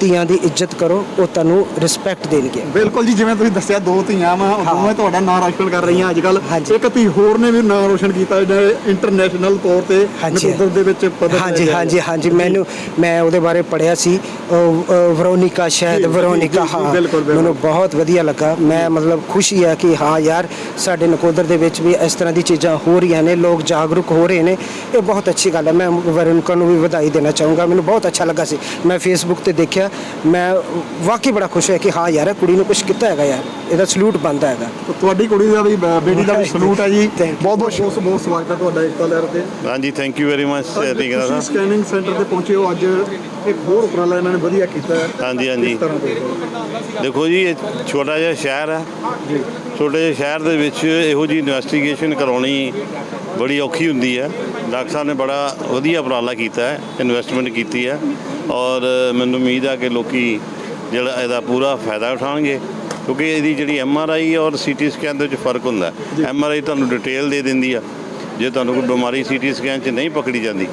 ਧੀਆਂ ਦੀ ਇੱਜ਼ਤ ਕਰੋ ਉਹ ਤੁਹਾਨੂੰ ਰਿਸਪੈਕਟ ਦੇਣਗੇ। ਬਿਲਕੁਲ ਜੀ ਜਿਵੇਂ ਤੁਸੀਂ ਦੱਸਿਆ ਦੋ ਧੀਆਂ ਵਾ ਦੋਵੇਂ ਤੁਹਾਡਾ ਨਾਮ ਰੋਸ਼ਨ ਕਰ ਰਹੀਆਂ ਅੱਜ ਕੱਲ। ਇੱਕ ਧੀ ਹੋਰ ਨੇ ਵੀ ਨਾਮ ਰੋਸ਼ਨ ਕੀਤਾ ਜਿਹੜਾ ਇੰਟਰਨੈਸ਼ਨਲ ਤੌਰ ਤੇ। ਨਕੋਦਰ ਦੇ ਵਿੱਚ ਪਦਕ ਹਾਂਜੀ ਹਾਂਜੀ। ਹਾਂਜੀ। ਮੈਨੂੰ ਮੈਂ ਉਹਦੇ ਬਾਰੇ ਪੜਿਆ ਸੀ। ਵਰੋਨਿਕਾ ਸ਼ਾਇਦ ਵਰੋਨਿਕਾ ਹਾਂ। ਮੈਨੂੰ ਬਹੁਤ ਵਧੀਆ ਲੱਗਾ। ਮੈਂ ਮਤਲਬ ਖੁਸ਼ੀ ਹੈ ਕਿ ਹਾਂ ਯਾਰ ਸਾਡੇ ਨਕੋਦਰ ਦੇ ਵਿੱਚ ਵੀ ਇਸ ਤਰ੍ਹਾਂ ਦੀ ਚੀਜ਼ਾਂ ਹੋ ਰਹੀਆਂ ਨੇ ਲੋਕ ਜਾਗਰੂਕ ਹੋ ਰਹੇ ਨੇ। ਇਹ ਬਹੁਤ ਅੱਛੀ ਗੱਲ ਹੈ। ਮੈਂ ਵਰੋਨਿਕਾ ਨੂੰ ਵੀ ਵਧਾਈ ਦੇਣਾ ਚਾਹੂੰਗਾ। ਮੈਨੂੰ ਬਹੁਤ ਅੱਛਾ ਲੱਗਾ ਸੀ। ਮੈਂ ਫੇਸਬੁੱਕ ਤੇ ਦੇਖਿਆ ਮੈਂ ਵਾਕਈ ਬੜਾ ਖੁਸ਼ ਹੋਇਆ ਕਿ ਹਾਂ ਯਾਰ ਇਹ ਕੁੜੀ ਨੂੰ ਕੁਝ ਕੀਤਾ ਹੈਗਾ ਯਾਰ ਇਹਦਾ ਸਲੂਟ ਬਣਦਾ ਹੈਗਾ। ਤੁਹਾਡੀ ਕੁੜੀ ਦਾ ਵੀ ਬ- ਬੇਟੀ ਦਾ ਵੀ ਸਲੂਟ ਹੈ ਜੀ। Thank you. ਬਹੁਤ ਬਹੁਤ ਬਹੁਤ ਬਹੁਤ ਸਵਾਗਤ ਹੈ ਤੁਹਾਡਾ ਏਕਤਾ ਲਹਿਰ ਤੇ। ਹਾਂਜੀ ਥੈਂਕ ਯੂ ਵੈਰੀ ਮਚ ਤੁਸੀਂ ਸਕੈਨਿੰਗ ਸੈਂਟਰ ਤੇ ਪਹੁੰਚੇ ਹੋ ਅੱਜ। ਇੱਕ ਹੋਰ ਉਪਰਾਲਾ ਇਹਨਾਂ ਨੇ ਵਧੀਆ ਕੀਤਾ ਹੈ। ਹਾਂਜੀ, ਹਾਂਜੀ। ਕਿਸ ਤਰ੍ਹਾਂ ਦੇ ਦੇਖੋ ਜੀ ਇਹ ਛੋਟਾ ਜਿਹਾ ਸ਼ਹਿਰ ਹੈ। ਛੋਟੇ ਜਿਹੇ ਸ਼ਹਿਰ ਦੇ ਵਿੱਚ ਇਹੋ ਜੀ ਇਨਵੈਸਟੀਗੇਸ਼ਨ ਕਰਾਉਣੀ ਬੜੀ ਔਖੀ ਹੁੰਦੀ ਹੈ। ਡਾਕਟਰ ਸਾਹਿਬ ਨੇ ਬੜਾ ਵਧੀਆ ਉਪਰਾਲਾ ਕੀਤਾ ਹੈ ਇਨਵੈਸਟਮੈਂਟ ਕੀਤੀ ਹੈ। ਔਰ ਮੈਨੂੰ ਉਮੀਦ ਆ ਕਿ ਲੋਕੀ ਜਿਹੜਾ ਇਹਦਾ ਪੂਰਾ ਫਾਇਦਾ ਉਠਾਉਣਗੇ ਕਿਉਂਕਿ ਇਹਦੀ ਜਿਹੜੀ ਐਮ ਆਰ ਆਈ ਔਰ ਸੀਟੀ ਸਕੈਨ ਦੇ ਵਿੱਚ ਫ਼ਰਕ ਹੁੰਦਾ ਐਮ ਆਰ ਆਈ ਤੁਹਾਨੂੰ ਡਿਟੇਲ ਦੇ ਦਿੰਦੀ ਆ ਜੇ ਤੁਹਾਨੂੰ ਕੋਈ ਬਿਮਾਰੀ ਸੀਟੀ ਸਕੈਨ 'ਚ ਨਹੀਂ ਪਕੜੀ ਜਾਂਦੀ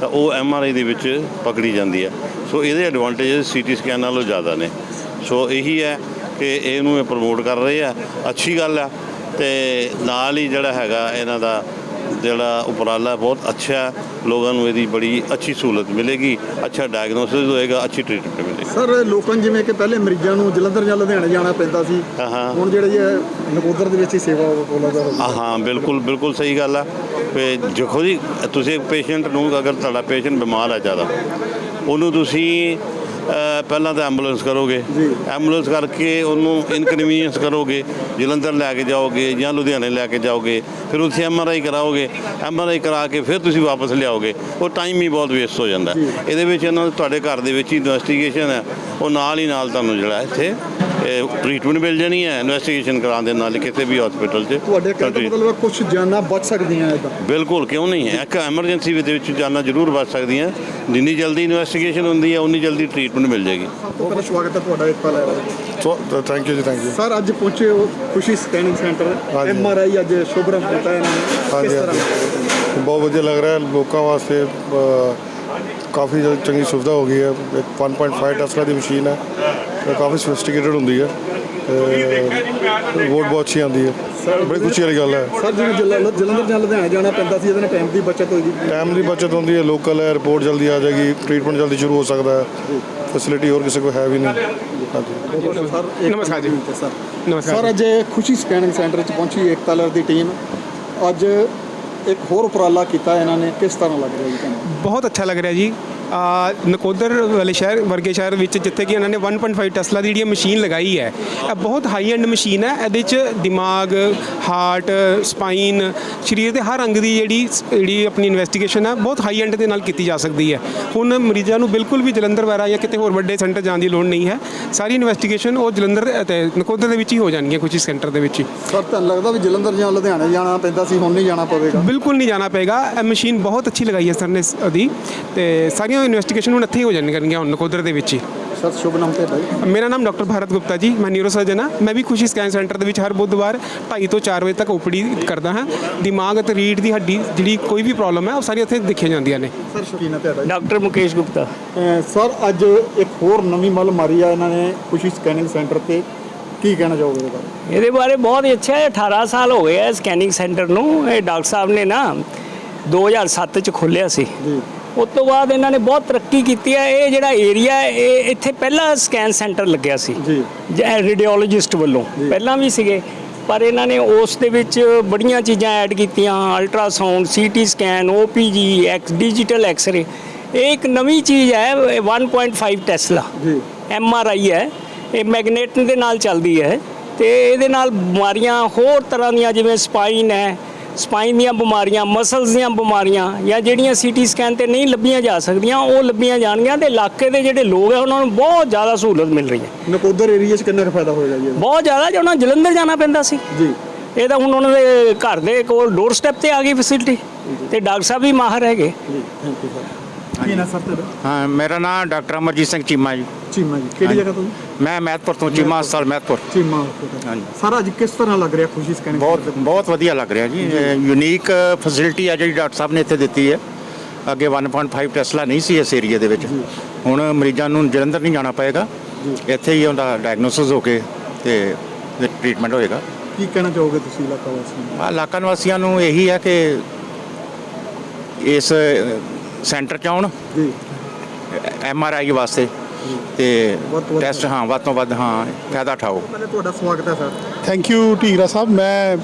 ਤਾਂ ਉਹ ਐਮ ਆਰ ਆਈ ਦੇ ਵਿੱਚ ਪਕੜੀ ਜਾਂਦੀ ਹੈ। ਸੋ ਇਹਦੇ ਐਡਵਾਂਟੇਜਸ ਸੀਟੀ ਸਕੈਨ ਨਾਲੋਂ ਜ਼ਿਆਦਾ ਨੇ। ਸੋ ਇਹੀ ਹੈ ਕਿ ਇਹਨੂੰ ਇਹ ਪ੍ਰਮੋਟ ਕਰ ਰਹੇ ਆ। ਅੱਛੀ ਗੱਲ ਆ। ਤੇ ਨਾਲ ਹੀ ਜਿਹੜਾ ਹੈਗਾ ਇਹਨਾਂ ਦਾ ਜਿਹੜਾ ਉਪਰਾਲਾ ਬਹੁਤ ਅੱਛਾ ਹੈ ਲੋਕਾਂ ਨੂੰ ਇਹਦੀ ਬੜੀ ਅੱਛੀ ਸਹੂਲਤ ਮਿਲੇਗੀ ਅੱਛਾ ਡਾਇਗਨੋਸਿਸ ਹੋਏਗਾ ਅੱਛੀ ਟ੍ਰੀਟਮੈਂਟ ਮਿਲੇਗੀ। ਸਰ ਲੋਕਾਂ ਜਿਵੇਂ ਕਿ ਪਹਿਲੇ ਮਰੀਜ਼ਾਂ ਨੂੰ ਜਲੰਧਰ ਜਾਂ ਲੁਧਿਆਣੇ ਜਾਣਾ ਪੈਂਦਾ ਸੀ। ਹੁਣ ਜਿਹੜੇ ਇਹ ਨਕੋਦਰ ਦੇ ਵਿੱਚ ਹੀ ਸੇਵਾ ਉਪਲਬਧ ਹੋ ਹਾਂ ਹਾਂ ਬਿਲਕੁਲ ਬਿਲਕੁਲ ਸਹੀ ਗੱਲ ਆ। ਕਿ ਦੇਖੋ ਜੀ ਤੁਸੀਂ ਪੇਸ਼ੈਂਟ ਨੂੰ ਅਗਰ ਤੁਹਾਡਾ ਪੇਸ਼ੈਂਟ ਬਿਮਾਰ ਹੈ ਜ਼ਿਆਦਾ ਉਹਨੂੰ ਤੁਸੀਂ ਪਹਿਲਾਂ ਤਾਂ ਐਂਬੂਲੈਂਸ ਕਰੋਗੇ। ਐਂਬੂਲੈਂਸ ਕਰਕੇ ਉਹਨੂੰ ਇਨਕਨਵੀਨੀਅੰਸ ਕਰੋਗੇ ਜਲੰਧਰ ਲੈ ਕੇ ਜਾਓਗੇ ਜਾਂ ਲੁਧਿਆਣੇ ਲੈ ਕੇ ਜਾਓਗੇ ਫਿਰ ਉੱਥੇ ਐਮਆਰਆਈ ਕਰਾਓਗੇ। ਐਮਆਰਆਈ ਕਰਾ ਕੇ ਫਿਰ ਤੁਸੀਂ ਵਾਪਸ ਲਿਆਓਗੇ। ਉਹ ਟਾਈਮ ਹੀ ਬਹੁਤ ਵੇਸਟ ਹੋ ਜਾਂਦਾ। ਇਹਦੇ ਵਿੱਚ ਇਹਨਾਂ ਨੂੰ ਤੁਹਾਡੇ ਘਰ ਦੇ ਵਿੱਚ ਹੀ ਇਨਵੈਸਟੀਗੇਸ਼ਨ ਹੈ। ਉਹ ਨਾਲ ਹੀ ਨਾਲ ਤੁਹਾਨੂੰ ਜਿਹੜਾ ਇੱਥੇ ਟ੍ਰੀਟਮੈਂਟ ਮਿਲ ਜਾਣੀ ਹੈ ਇਨਵੈਸਟੀਗੇਸ਼ਨ ਕਰਾਉਣ ਦੇ ਨਾਲ ਕਿਸੇ ਵੀ ਹਸਪੀਟਲ 'ਚ। ਤੁਹਾਡੇ ਕਹਿਣ ਦਾ ਮਤਲਬ ਕੁਝ ਜਾਨਾਂ ਬਚ ਸਕਦੀਆਂ ਇਦਾਂ। ਬਿਲਕੁਲ ਕਿਉਂ ਨਹੀਂ ਹੈ? ਇੱਕ ਐਮਰਜੈਂਸੀ ਦੇ ਵਿੱਚ ਜਾਨਾਂ ਜ਼ਰੂਰ ਬਚ ਸਕਦੀਆਂ। ਜਿੰਨੀ ਜਲਦੀ ਇਨਵੈਸਟੀਗੇਸ਼ਨ ਹੁੰਦੀ ਹੈ ਉਨੀ ਜਲਦੀ ਟ੍ਰੀਟਮੈਂਟ ਮਿਲ ਜਾਏਗੀ। ਸਭ ਤੋਂ ਪਹਿਲਾਂ ਸਵਾਗਤ ਹੈ ਤੁਹਾਡਾ ਇੱਥੇ ਲਾਇਆ thank you ji thank you sir ਅੱਜ ਪਹੁੰਚੇ ਹੋ ਖੁਸ਼ੀ ਸਕੈਨਿੰਗ ਸੈਂਟਰ ਹਾਂਜੀ। ਐਮਆਰਆਈ ਅੱਜ ਸ਼ੁਭਰਮ ਕੀਤਾ ਇਹਨਾਂ ਨੇ। ਕਿਸ ਤਰ੍ਹਾਂ? ਬਹੁਤ ਵਧੀਆ ਲੱਗ ਰਿਹਾ। ਹੈ ਲੋਕਾਂ ਵਾਸਤੇ ਕਾਫੀ ਚੰਗੀ ਸੁਵਿਧਾ ਹੋ ਗਈ ਹੈ। ਇੱਕ 1.5 ਟੈਸਲਾ ਦੀ ਮਸ਼ੀਨ ਹੈ। ਕਾਫੀ ਸੋਫਿਸਟੀਕੇਟਡ ਹੁੰਦੀ ਹੈ। ਤੇ ਰਿਪੋਰਟ ਬਹੁਤ ਅੱਛੀ ਆਉਂਦੀ ਹੈ। ਬੜੀ ਖੁਸ਼ੀ ਵਾਲੀ ਗੱਲ ਹੈ। ਸਰ ਜਿਵੇਂ ਜਲੰਧਰ ਜਲੰਧਰ ਜਾਂ ਲੁਧਿਆਣੇ ਜਾਣਾ ਪੈਂਦਾ ਸੀ ਇਹਦੇ ਨਾਲ ਟਾਈਮ ਦੀ ਬਚਤ ਹੋਏਗੀ ਟਾਈਮ ਦੀ ਬਚਤ ਹੁੰਦੀ ਹੈ। ਲੋਕਲ ਹੈ ਰਿਪੋਰਟ ਜਲਦੀ ਆ ਜਾਏਗੀ। ਟ੍ਰੀਟਮੈਂਟ ਜਲਦੀ ਸ਼ੁਰੂ ਹੋ ਸਕਦਾ ਹੈ। ਫੈਸਿਲਿਟੀ ਹੋਰ ਕਿਸੇ ਕੋਲ ਹੈ ਵੀ ਨਹੀਂ। ਹਾਂਜੀ। ਨਮਸਕਾਰ ਜੀ। ਨਮਸਕਾਰ ਸਰ ਅੱਜ ਖੁਸ਼ੀ ਸਕੈਨਿੰਗ ਸੈਂਟਰ 'ਚ ਪਹੁੰਚੀ ਏਕਤਾ ਲਹਿਰ ਦੀ ਟੀਮ ਅੱਜ ਇੱਕ ਹੋਰ ਉਪਰਾਲਾ ਕੀਤਾ ਇਹਨਾਂ ਨੇ। ਕਿਸ ਤਰ੍ਹਾਂ ਲੱਗ ਰਿਹਾ ਜੀ ਤੁਹਾਨੂੰ? ਬਹੁਤ ਅੱਛਾ ਲੱਗ ਰਿਹਾ ਜੀ। ਨਕੋਦਰ ਵਾਲੇ ਸ਼ਹਿਰ ਵਰਗੇ ਸ਼ਹਿਰ ਵਿੱਚ ਜਿੱਥੇ ਕਿ ਇਹਨਾਂ ਨੇ 1.5 ਟੈਸਲਾ ਦੀ ਜਿਹੜੀ ਮਸ਼ੀਨ ਲਗਾਈ ਹੈ ਇਹ ਬਹੁਤ ਹਾਈ ਐਂਡ ਮਸ਼ੀਨ ਹੈ। ਇਹਦੇ 'ਚ ਦਿਮਾਗ ਹਾਰਟ ਸਪਾਈਨ ਸਰੀਰ ਦੇ ਹਰ ਅੰਗ ਦੀ ਜਿਹੜੀ ਜਿਹੜੀ ਆਪਣੀ ਇਨਵੈਸਟੀਗੇਸ਼ਨ ਹੈ ਬਹੁਤ ਹਾਈ ਐਂਡ ਦੇ ਨਾਲ ਕੀਤੀ ਜਾ ਸਕਦੀ ਹੈ। ਹੁਣ ਮਰੀਜ਼ਾਂ ਨੂੰ ਬਿਲਕੁਲ ਵੀ ਜਲੰਧਰ ਵਗੈਰਾ ਜਾਂ ਕਿਤੇ ਹੋਰ ਵੱਡੇ ਸੈਂਟਰ ਜਾਣ ਦੀ ਲੋੜ ਨਹੀਂ ਹੈ। ਸਾਰੀ ਇਨਵੈਸਟੀਗੇਸ਼ਨ ਉਹ ਜਲੰਧਰ ਅਤੇ ਨਕੋਦਰ ਦੇ ਵਿੱਚ ਹੀ ਹੋ ਜਾਣਗੀਆਂ ਕੁਝ ਸੈਂਟਰ ਦੇ ਵਿੱਚ ਹੀ। ਸਰ ਤੁਹਾਨੂੰ ਲੱਗਦਾ ਵੀ ਜਲੰਧਰ ਜਾਂ ਲੁਧਿਆਣੇ ਜਾਣਾ ਪੈਂਦਾ ਸੀ ਹੁਣ ਨਹੀਂ ਜਾਣਾ ਪਵੇਗਾ? ਬਿਲਕੁਲ ਨਹੀਂ ਜਾਣਾ ਪਏਗਾ ਇਹ ਮਸ਼ੀਨ ਬਹੁਤ ਅੱਛੀ ਲਗਾਈ ਹੈ ਸਰ ਨੇ ਉਹਦੀ। ਤੇ ਸਾਰੀਆਂ ਇਨਵੈਸਟੀਗੇਸ਼ਨ ਹੁਣ ਇੱਥੇ ਹੀ ਹੋ ਜਾਣਗੀਆਂ ਹੁਣ ਨਕੋਦਰ ਦੇ ਵਿੱਚ ਹੀ। ਸਰ ਸ਼ੁਭ ਨਾਮ ਤੇ ਭਾਈ। ਮੇਰਾ ਨਾਮ ਡਾਕਟਰ ਭਾਰਤ ਗੁਪਤਾ ਜੀ ਮੈਂ ਨਿਊਰੋ ਸਰਜਨ ਹਾਂ। ਮੈਂ ਵੀ ਖੁਸ਼ੀ ਸਕੈਨ ਸੈਂਟਰ ਦੇ ਵਿੱਚ ਹਰ ਬੁੱਧਵਾਰ 2:30 ਤੋਂ 4 ਵਜੇ ਤੱਕ ਓਪੀਡੀ ਕਰਦਾ ਹਾਂ। ਦਿਮਾਗ ਅਤੇ ਰੀੜ ਦੀ ਹੱਡੀ ਜਿਹੜੀ ਕੋਈ ਵੀ ਪ੍ਰੋਬਲਮ ਹੈ ਉਹ ਸਾਰੀ ਇੱਥੇ ਦੇਖੀਆਂ ਜਾਂਦੀਆਂ ਨੇ। ਸਰ ਸ਼ੁਕੀਨ ਹੈ ਤੁਹਾਡਾ ਡਾਕਟਰ ਮੁਕੇਸ਼ ਗੁਪਤਾ। ਸਰ ਅੱਜ ਇੱਕ ਹੋਰ ਨਵੀਂ ਮੱਲ ਮਾਰੀ ਆ ਇਹਨਾਂ ਨੇ ਖੁਸ਼ੀ ਸਕੈਨਿੰਗ ਸੈਂਟਰ ਤੇ। ਕੀ ਕਹਿਣਾ ਚਾਹੋਗੇ ਇਹਦੇ ਬਾਰੇ? ਇਹਦੇ ਬਾਰੇ ਬਹੁਤ ਹੀ ਅੱਛਾ ਹੈ। 18 ਸਾਲ ਹੋ ਗਏ ਆ ਸਕੈਨਿੰਗ ਸੈਂਟਰ ਨੂੰ। ਇਹ ਡਾਕਟਰ ਸਾਹਿਬ ਨੇ ਨਾ 2007 ਚ ਖੋਲ੍ਹਿਆ ਸੀ। ਜੀ। ਉਸ ਤੋਂ ਬਾਅਦ ਇਹਨਾਂ ਨੇ ਬਹੁਤ ਤਰੱਕੀ ਕੀਤੀ ਹੈ। ਇਹ ਜਿਹੜਾ ਏਰੀਆ ਹੈ ਇਹ ਇੱਥੇ ਪਹਿਲਾ ਸਕੈਨ ਸੈਂਟਰ ਲੱਗਿਆ ਸੀ। ਜੀ। ਰੇਡੀਓਲੋਜਿਸਟ ਵੱਲੋਂ। ਪਹਿਲਾਂ ਵੀ ਸੀਗੇ। ਪਰ ਇਹਨਾਂ ਨੇ ਉਸ ਦੇ ਵਿੱਚ ਬੜੀਆਂ ਚੀਜ਼ਾਂ ਐਡ ਕੀਤੀਆਂ। Ultrasound CT scan OPG X digital X-ray ਇਹ ਇੱਕ ਨਵੀਂ ਚੀਜ਼ ਹੈ ਇਹ 1.5 ਟੈਸਲਾ ਜੀ। ਐਮ ਆਰ ਆਈ ਹੈ। ਇਹ ਮੈਗਨੇਟ ਦੇ ਨਾਲ ਚੱਲਦੀ ਹੈ। ਤੇ ਇਹਦੇ ਨਾਲ ਬਿਮਾਰੀਆਂ ਹੋਰ ਤਰ੍ਹਾਂ ਦੀਆਂ ਜਿਵੇਂ ਸਪਾਈਨ ਹੈ ਸਪਾਈਨ ਦੀਆਂ ਬਿਮਾਰੀਆਂ ਮਸਲਸ ਦੀਆਂ ਬਿਮਾਰੀਆਂ ਜਾਂ ਜਿਹੜੀਆਂ ਸੀਟੀ ਸਕੈਨ ਤੇ ਨਹੀਂ ਲੱਭੀਆਂ ਜਾ ਸਕਦੀਆਂ ਉਹ ਲੱਭੀਆਂ ਜਾਣਗੀਆਂ ਤੇ ਇਲਾਕੇ ਦੇ ਜਿਹੜੇ ਲੋਕ ਹੈ ਉਹਨਾਂ ਨੂੰ ਬਹੁਤ ਜ਼ਿਆਦਾ ਸਹੂਲਤ ਮਿਲ ਰਹੀ ਹੈ। ਨਕੋਦਰ ਏਰੀਆ 'ਚ ਕਿੰਨਾ ਕੁ ਫਾਇਦਾ ਹੋਏਗਾ ਜੀ ਇਹਦਾ? ਬਹੁਤ ਜ਼ਿਆਦਾ ਜੇ ਉਹਨਾਂ ਨੂੰ ਜਲੰਧਰ ਜਾਣਾ ਪੈਂਦਾ ਸੀ। ਜੀ। ਇਹ ਤਾਂ ਹੁਣ ਉਹਨਾਂ ਦੇ ਘਰ ਦੇ ਕੋਲ ਡੋਰ ਸਟੈਪ ਤੇ ਆ ਗਈ ਫੈਸਿਲਿਟੀ ਤੇ ਡਾਕਟਰ ਸਾਹਿਬ ਵੀ ਮਾਹਰ ਹੈਗੇ ਜੀ ਥੈਂਕ ਯੂ ਸਰ ਕੀ ਨਾ ਸਰ ਤੁਹਾਡਾ? ਹਾਂ ਮੇਰਾ ਨਾਮ ਡਾਕਟਰ ਅਮਰਜੀਤ ਸਿੰਘ ਚੀਮਾ ਜੀ। ਚੀਮਾ ਜੀ ਕਿਹੜੀ ਜਗ੍ਹਾ ਤੋਂ ਮੈਂ ਮਹਿਤਪੁਰ ਤੋਂ ਚੀਮਾ ਹਸਪਤਾਲ ਮਹਿਤਪੁਰ। ਚੀਮਾ। ਹਾਂਜੀ। ਸਰ ਅੱਜ ਕਿਸ ਤਰ੍ਹਾਂ ਲੱਗ ਰਿਹਾ ਖੁਸ਼ੀ ਸਕੈਨਿੰਗ ਬਹੁਤ ਬਹੁਤ ਵਧੀਆ ਲੱਗ ਰਿਹਾ ਜੀ। ਯੂਨੀਕ ਫੈਸਿਲਿਟੀ ਆ ਜਿਹੜੀ ਡਾਕਟਰ ਸਾਹਿਬ ਨੇ ਇੱਥੇ ਦਿੱਤੀ ਹੈ। ਅੱਗੇ 1.5 ਟੈਸਲਾ ਨਹੀਂ ਸੀ ਇਸ ਏਰੀਆ ਦੇ ਵਿੱਚ। ਹੁਣ ਮਰੀਜ਼ਾਂ ਨੂੰ ਜਲੰਧਰ ਨਹੀਂ ਜਾਣਾ ਪਏਗਾ। ਇੱਥੇ ਹੀ ਉਹਦਾ ਡਾਇਗਨੋਸਿਸ ਹੋ ਕੇ ਤੇ ਟ੍ਰੀਟਮੈਂਟ ਹੋਏਗਾ। ਕੀ ਕਹਿਣਾ ਚਾਹੋਗੇ ਤੁਸੀਂ ਇਲਾਕਾ ਵਾਸੀਆਂ ਨੂੰ? ਇਲਾਕਾ ਨਿਵਾਸੀਆਂ ਨੂੰ ਇਹੀ ਹੈ ਕਿ ਇਸ ਸੈਂਟਰ ਚ ਆਉਣ। ਜੀ। ਐਮ ਆਰ ਆਈ ਵਾਸਤੇ। ਤੇ ਵੱਧ ਤੋਂ ਵੱਧ ਟੈਸਟ ਹਾਂ ਵੱਧ ਤੋਂ ਵੱਧ ਹਾਂ ਫਾਇਦਾ ਉਠਾਓ। ਪਹਿਲੇ ਤੁਹਾਡਾ ਸਵਾਗਤ ਹੈ sir. Thank you Dhingra sahib. ਮੈਂ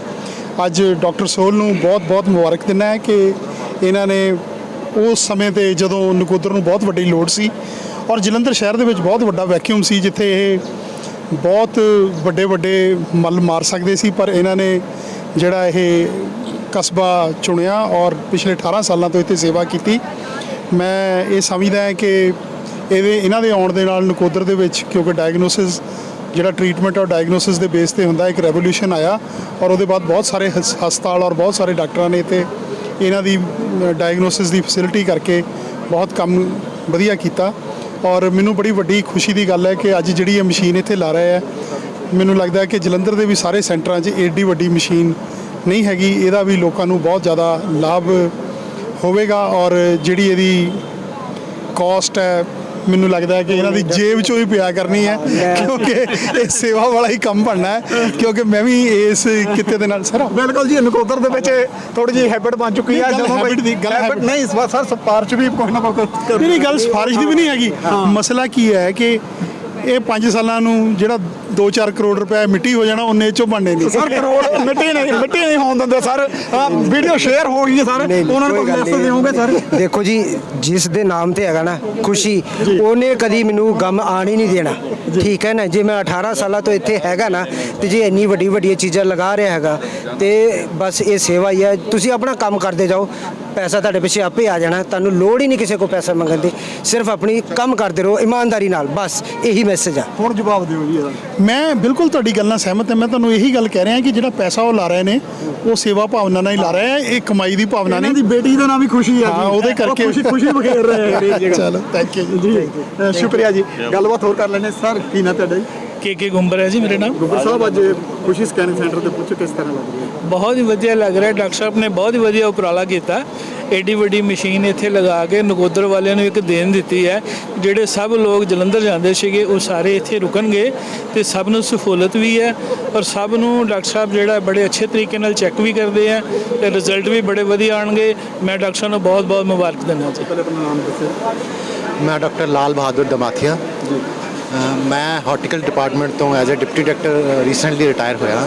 ਅੱਜ ਡਾਕਟਰ ਸੋਲ ਨੂੰ ਬਹੁਤ-ਬਹੁਤ ਮੁਬਾਰਕ ਦਿੰਦਾ ਹੈ ਕਿ ਇਹਨਾਂ ਨੇ ਉਸ ਸਮੇਂ ਤੇ ਜਦੋਂ ਨਕੋਦਰ ਨੂੰ ਬਹੁਤ ਵੱਡੀ ਲੋੜ ਸੀ ਔਰ ਜਲੰਧਰ ਸ਼ਹਿਰ ਦੇ ਵਿੱਚ ਬਹੁਤ ਵੱਡਾ ਵੈਕਿਊਮ ਸੀ ਜਿੱਥੇ ਇਹ ਬਹੁਤ ਵੱਡੇ ਵੱਡੇ ਮੱਲ ਮਾਰ ਸਕਦੇ ਸੀ ਪਰ ਇਹਨਾਂ ਨੇ ਜਿਹੜਾ ਇਹ ਕਸਬਾ ਚੁਣਿਆ ਔਰ ਪਿਛਲੇ 18 ਸਾਲਾਂ ਤੋਂ ਇੱਥੇ ਸੇਵਾ ਕੀਤੀ। ਮੈਂ ਇਹ ਸਮਝਦਾ ਹਾਂ ਕਿ ਇਹਦੇ, ਇਹਨਾਂ ਦੇ ਆਉਣ ਦੇ ਨਾਲ ਨਕੋਦਰ ਦੇ ਵਿੱਚ, ਕਿਉਂਕਿ ਡਾਇਗਨੋਸਿਸ ਜਿਹੜਾ ਟ੍ਰੀਟਮੈਂਟ ਔਰ ਡਾਇਗਨੋਸਿਸ ਦੇ ਬੇਸ ਤੇ ਹੁੰਦਾ, ਇੱਕ ਰੈਵੋਲੂਸ਼ਨ ਆਇਆ ਔਰ ਉਹਦੇ ਬਾਅਦ ਬਹੁਤ ਸਾਰੇ ਹਸ- ਹਸਪਤਾਲ ਔਰ ਬਹੁਤ ਸਾਰੇ ਡਾਕਟਰਾਂ ਨੇ ਇੱਥੇ ਇਹਨਾਂ ਦੀ ਡਾਇਗਨੋਸਿਸ ਦੀ ਫੈਸਿਲਿਟੀ ਕਰਕੇ ਬਹੁਤ ਕੰਮ ਵਧੀਆ ਕੀਤਾ ਔਰ ਮੈਨੂੰ ਬੜੀ ਵੱਡੀ ਖੁਸ਼ੀ ਦੀ ਗੱਲ ਹੈ ਕਿ ਅੱਜ ਜਿਹੜੀ ਇਹ ਮਸ਼ੀਨ ਇੱਥੇ ਲਾ ਰਹੇ ਹੈ, ਮੈਨੂੰ ਲੱਗਦਾ ਹੈ ਕਿ ਜਲੰਧਰ ਦੇ ਵੀ ਸਾਰੇ ਸੈਂਟਰਾਂ 'ਚ ਏਡੀ ਵੱਡੀ ਮਸ਼ੀਨ ਨਹੀਂ ਹੈਗੀ ਇਹਦਾ ਵੀ ਲੋਕਾਂ ਨੂੰ ਬਹੁਤ ਜ਼ਿਆਦਾ ਲਾਭ ਹੋਵੇਗਾ ਔਰ ਜਿਹੜੀ ਇਹਦੀ ਕਾਸਟ ਹੈ ਮੈਨੂੰ ਲੱਗਦਾ ਹੈ ਕਿ ਇਹਨਾਂ ਦੀ ਜੇਬ ਚੋਂ ਹੀ ਪਿਆ ਕਰਨੀ ਹੈ ਕਿਉਂਕਿ ਇਹ ਸੇਵਾ ਵਾਲਾ ਹੀ ਕੰਮ ਬਣਨਾ ਹੈ ਕਿਉਂਕਿ ਮੈਂ ਵੀ ਇਸ ਕਿੱਤੇ ਦੇ ਨਾਲ ਸਰ ਬਿਲਕੁਲ ਜੀ ਨਕੋਦਰ ਦੇ ਵਿੱਚ ਥੋੜੀ ਜਿਹੀ ਹੈਬਿਟ ਬਣ ਚੁੱਕੀ ਹੈ ਗੱਲ habit ਦੀ- ਗੱਲ habit- ਨਹੀਂ ਇਸ ਵਾਰ ਸਰ ਸਪਾਰਚ ਵੀ ਕੋਈ ਨਾ ਕੋਈ ਨਹੀਂ ਗੱਲ ਸਿਫਾਰਿਸ਼ ਦੀ ਵੀ ਨਹੀਂ ਹੈਗੀ। ਮਸਲਾ ਕੀ ਹੈ ਕਿ ਇਹ 5 ਸਾਲਾਂ ਨੂੰ ਜਿਹੜਾ 2-4 ਕਰੋੜ ਰੁਪਏ ਮਿੱਟੀ ਹੋ ਜਾਣਾ ਉਹਨੇ ਚੋਂ ਬਣਨੇ ਨਹੀਂ। ਸਰ ਕਰੋੜ ਮਿੱਟੀ ਨਹੀਂ ਮਿੱਟੀ ਨਹੀਂ ਹੋਣ ਦਿੰਦੇ ਸਰ। ਵੀਡੀਓ ਸ਼ੇਅਰ ਹੋ ਗਈ ਸਰ। ਉਹਨਾਂ ਨੂੰ ਕੋਈ ਮੈਸੇਜ। ਦੇਵੋਗੇ ਸਰ। ਦੇਖੋ ਜੀ ਜਿਸ ਦੇ ਨਾਮ ਤੇ ਹੈਗਾ ਨਾ ਖੁਸ਼ੀ ਉਹਨੇ ਕਦੀ ਮੈਨੂੰ ਗਮ ਆਣ ਹੀ ਨਹੀਂ ਦੇਣਾ। ਠੀਕ ਹੈ ਨਾ ਜੇ ਮੈਂ 18 ਸਾਲਾਂ ਤੋਂ ਇੱਥੇ ਹੈਗਾ ਨਾ ਤੇ ਜੇ ਇੰਨੀ ਵੱਡੀ ਵੱਡੀਆਂ ਚੀਜ਼ਾਂ ਲਗਾ ਰਿਹਾ ਹੈਗਾ ਤੇ ਬਸ ਇਹ ਸੇਵਾ ਹੀ ਹੈ। ਤੁਸੀਂ ਆਪਣਾ ਕੰਮ ਕਰਦੇ ਜਾਓ। ਪੈਸਾ ਤੁਹਾਡੇ ਪਿੱਛੇ ਆਪੇ ਆ ਜਾਣਾ ਤੁਹਾਨੂੰ ਲੋੜ ਹੀ ਨਹੀਂ ਕਿਸੇ ਕੋ ਪੈਸਾ ਮੰਗਣ ਦੀ। ਸਿਰਫ ਆਪਣੀ ਕੰਮ ਕਰਦੇ ਰਹੋ ਇਮਾਨਦਾਰੀ ਨਾਲ ਬਸ ਇਹੀ ਮੈਸੇਜ ਆ। ਹੁਣ ਜਵਾਬ ਦਿਓ ਜੀ ਇਹਦਾ? ਮੈਂ ਬਿਲਕੁਲ ਤੁਹਾਡੀ ਗੱਲ ਨਾਲ ਸਹਿਮਤ ਹਾਂ। ਮੈਂ ਤੁਹਾਨੂੰ ਇਹੀ ਗੱਲ ਕਹਿ ਰਿਹਾ ਕਿ ਜਿਹੜਾ ਪੈਸਾ ਉਹ ਲਾ ਰਹੇ ਨੇ ਉਹ ਸੇਵਾ ਭਾਵਨਾ ਨਾਲ ਹੀ ਲਾ ਰਹੇ ਆ ਇਹ ਕਮਾਈ ਦੀ ਭਾਵਨਾ ਨਹੀਂ। ਦੀ ਬੇਟੀ ਦਾ ਨਾਮ ਵੀ ਖੁਸ਼ੀ ਹੈ ਹਾਂ, ਉਹਦੇ ਉਹ ਕਰਕੇ। ਖੁਸ਼ੀ ਖੁਸ਼ੀ ਬਖੇਰ ਰਹੇ ਜਗ੍ਹਾ ਚਲੋ ਥੈਂਕ ਯੂ ਜੀ। ਸ਼ੁਕਰੀਆ ਜੀ। ਗੱਲਬਾਤ ਹੋਰ ਕਰ ਲੈਣੇ ਸਰ ਕੀ ਨਾ ਤੁਹਾਡਾ ਜੀ? ਕੇ ਕੇ ਗੁੰਬਰ ਹੈ ਜੀ ਮੇਰੇ ਨਾਮ ਗੁੱਬਰ ਸਾਹਿਬ ਅੱਜ ਖੁਸ਼ੀ ਸਕੈਨਿੰਗ ਸੈਂਟਰ ਤੇ ਪੁੱਛੋ ਕਿਸ ਤਰ੍ਹਾਂ ਲੱਗ ਰਹੀ ਹੈ? ਬਹੁਤ ਹੀ ਵਧੀਆ ਲੱਗ ਰਿਹਾ। ਡਾਕਟਰ ਸਾਹਿਬ ਨੇ ਬਹੁਤ ਹੀ ਵਧੀਆ ਉਪਰਾਲਾ ਕੀਤਾ। ਏਡੀ ਵੱਡੀ ਮਸ਼ੀਨ ਇੱਥੇ ਲਗਾ ਕੇ ਨਗੋਦਰ ਵਾਲਿਆਂ ਨੂੰ ਇੱਕ ਦੇਣ ਦਿੱਤੀ ਹੈ। ਜਿਹੜੇ ਸਭ ਲੋਕ ਜਲੰਧਰ ਜਾਂਦੇ ਸੀਗੇ ਉਹ ਸਾਰੇ ਇੱਥੇ ਰੁਕਣਗੇ ਤੇ ਸਭ ਨੂੰ ਸਹੂਲਤ ਵੀ ਹੈ ਔਰ ਸਭ ਨੂੰ ਡਾਕਟਰ ਸਾਹਿਬ ਜਿਹੜਾ ਬੜੇ ਅੱਛੇ ਤਰੀਕੇ ਨਾਲ ਚੈੱਕ ਵੀ ਕਰਦੇ ਆ ਤੇ ਰਿਜ਼ਲਟ ਵੀ ਬੜੇ ਵਧੀਆ ਆਣਗੇ ਮੈਂ ਡਾਕਟਰ ਸਾਹਿਬ ਨੂੰ ਬਹੁਤ ਬਹੁਤ ਮੁਬਾਰਕ ਦਿੰਦਾ ਜੀ। ਪਹਿਲੇ ਆਪਣਾ ਨਾਮ ਦੱਸੋ। ਮੈਂ ਡਾਕਟਰ ਲਾਲ ਬਹਾਦਰ ਦਮਾਥੀਆ। ਮੈਂ ਹਾਰਟੀਕਲ ਡਿਪਾਰਟਮੈਂਟ ਤੋਂ as a deputy director recently retire ਹੋਇਆ।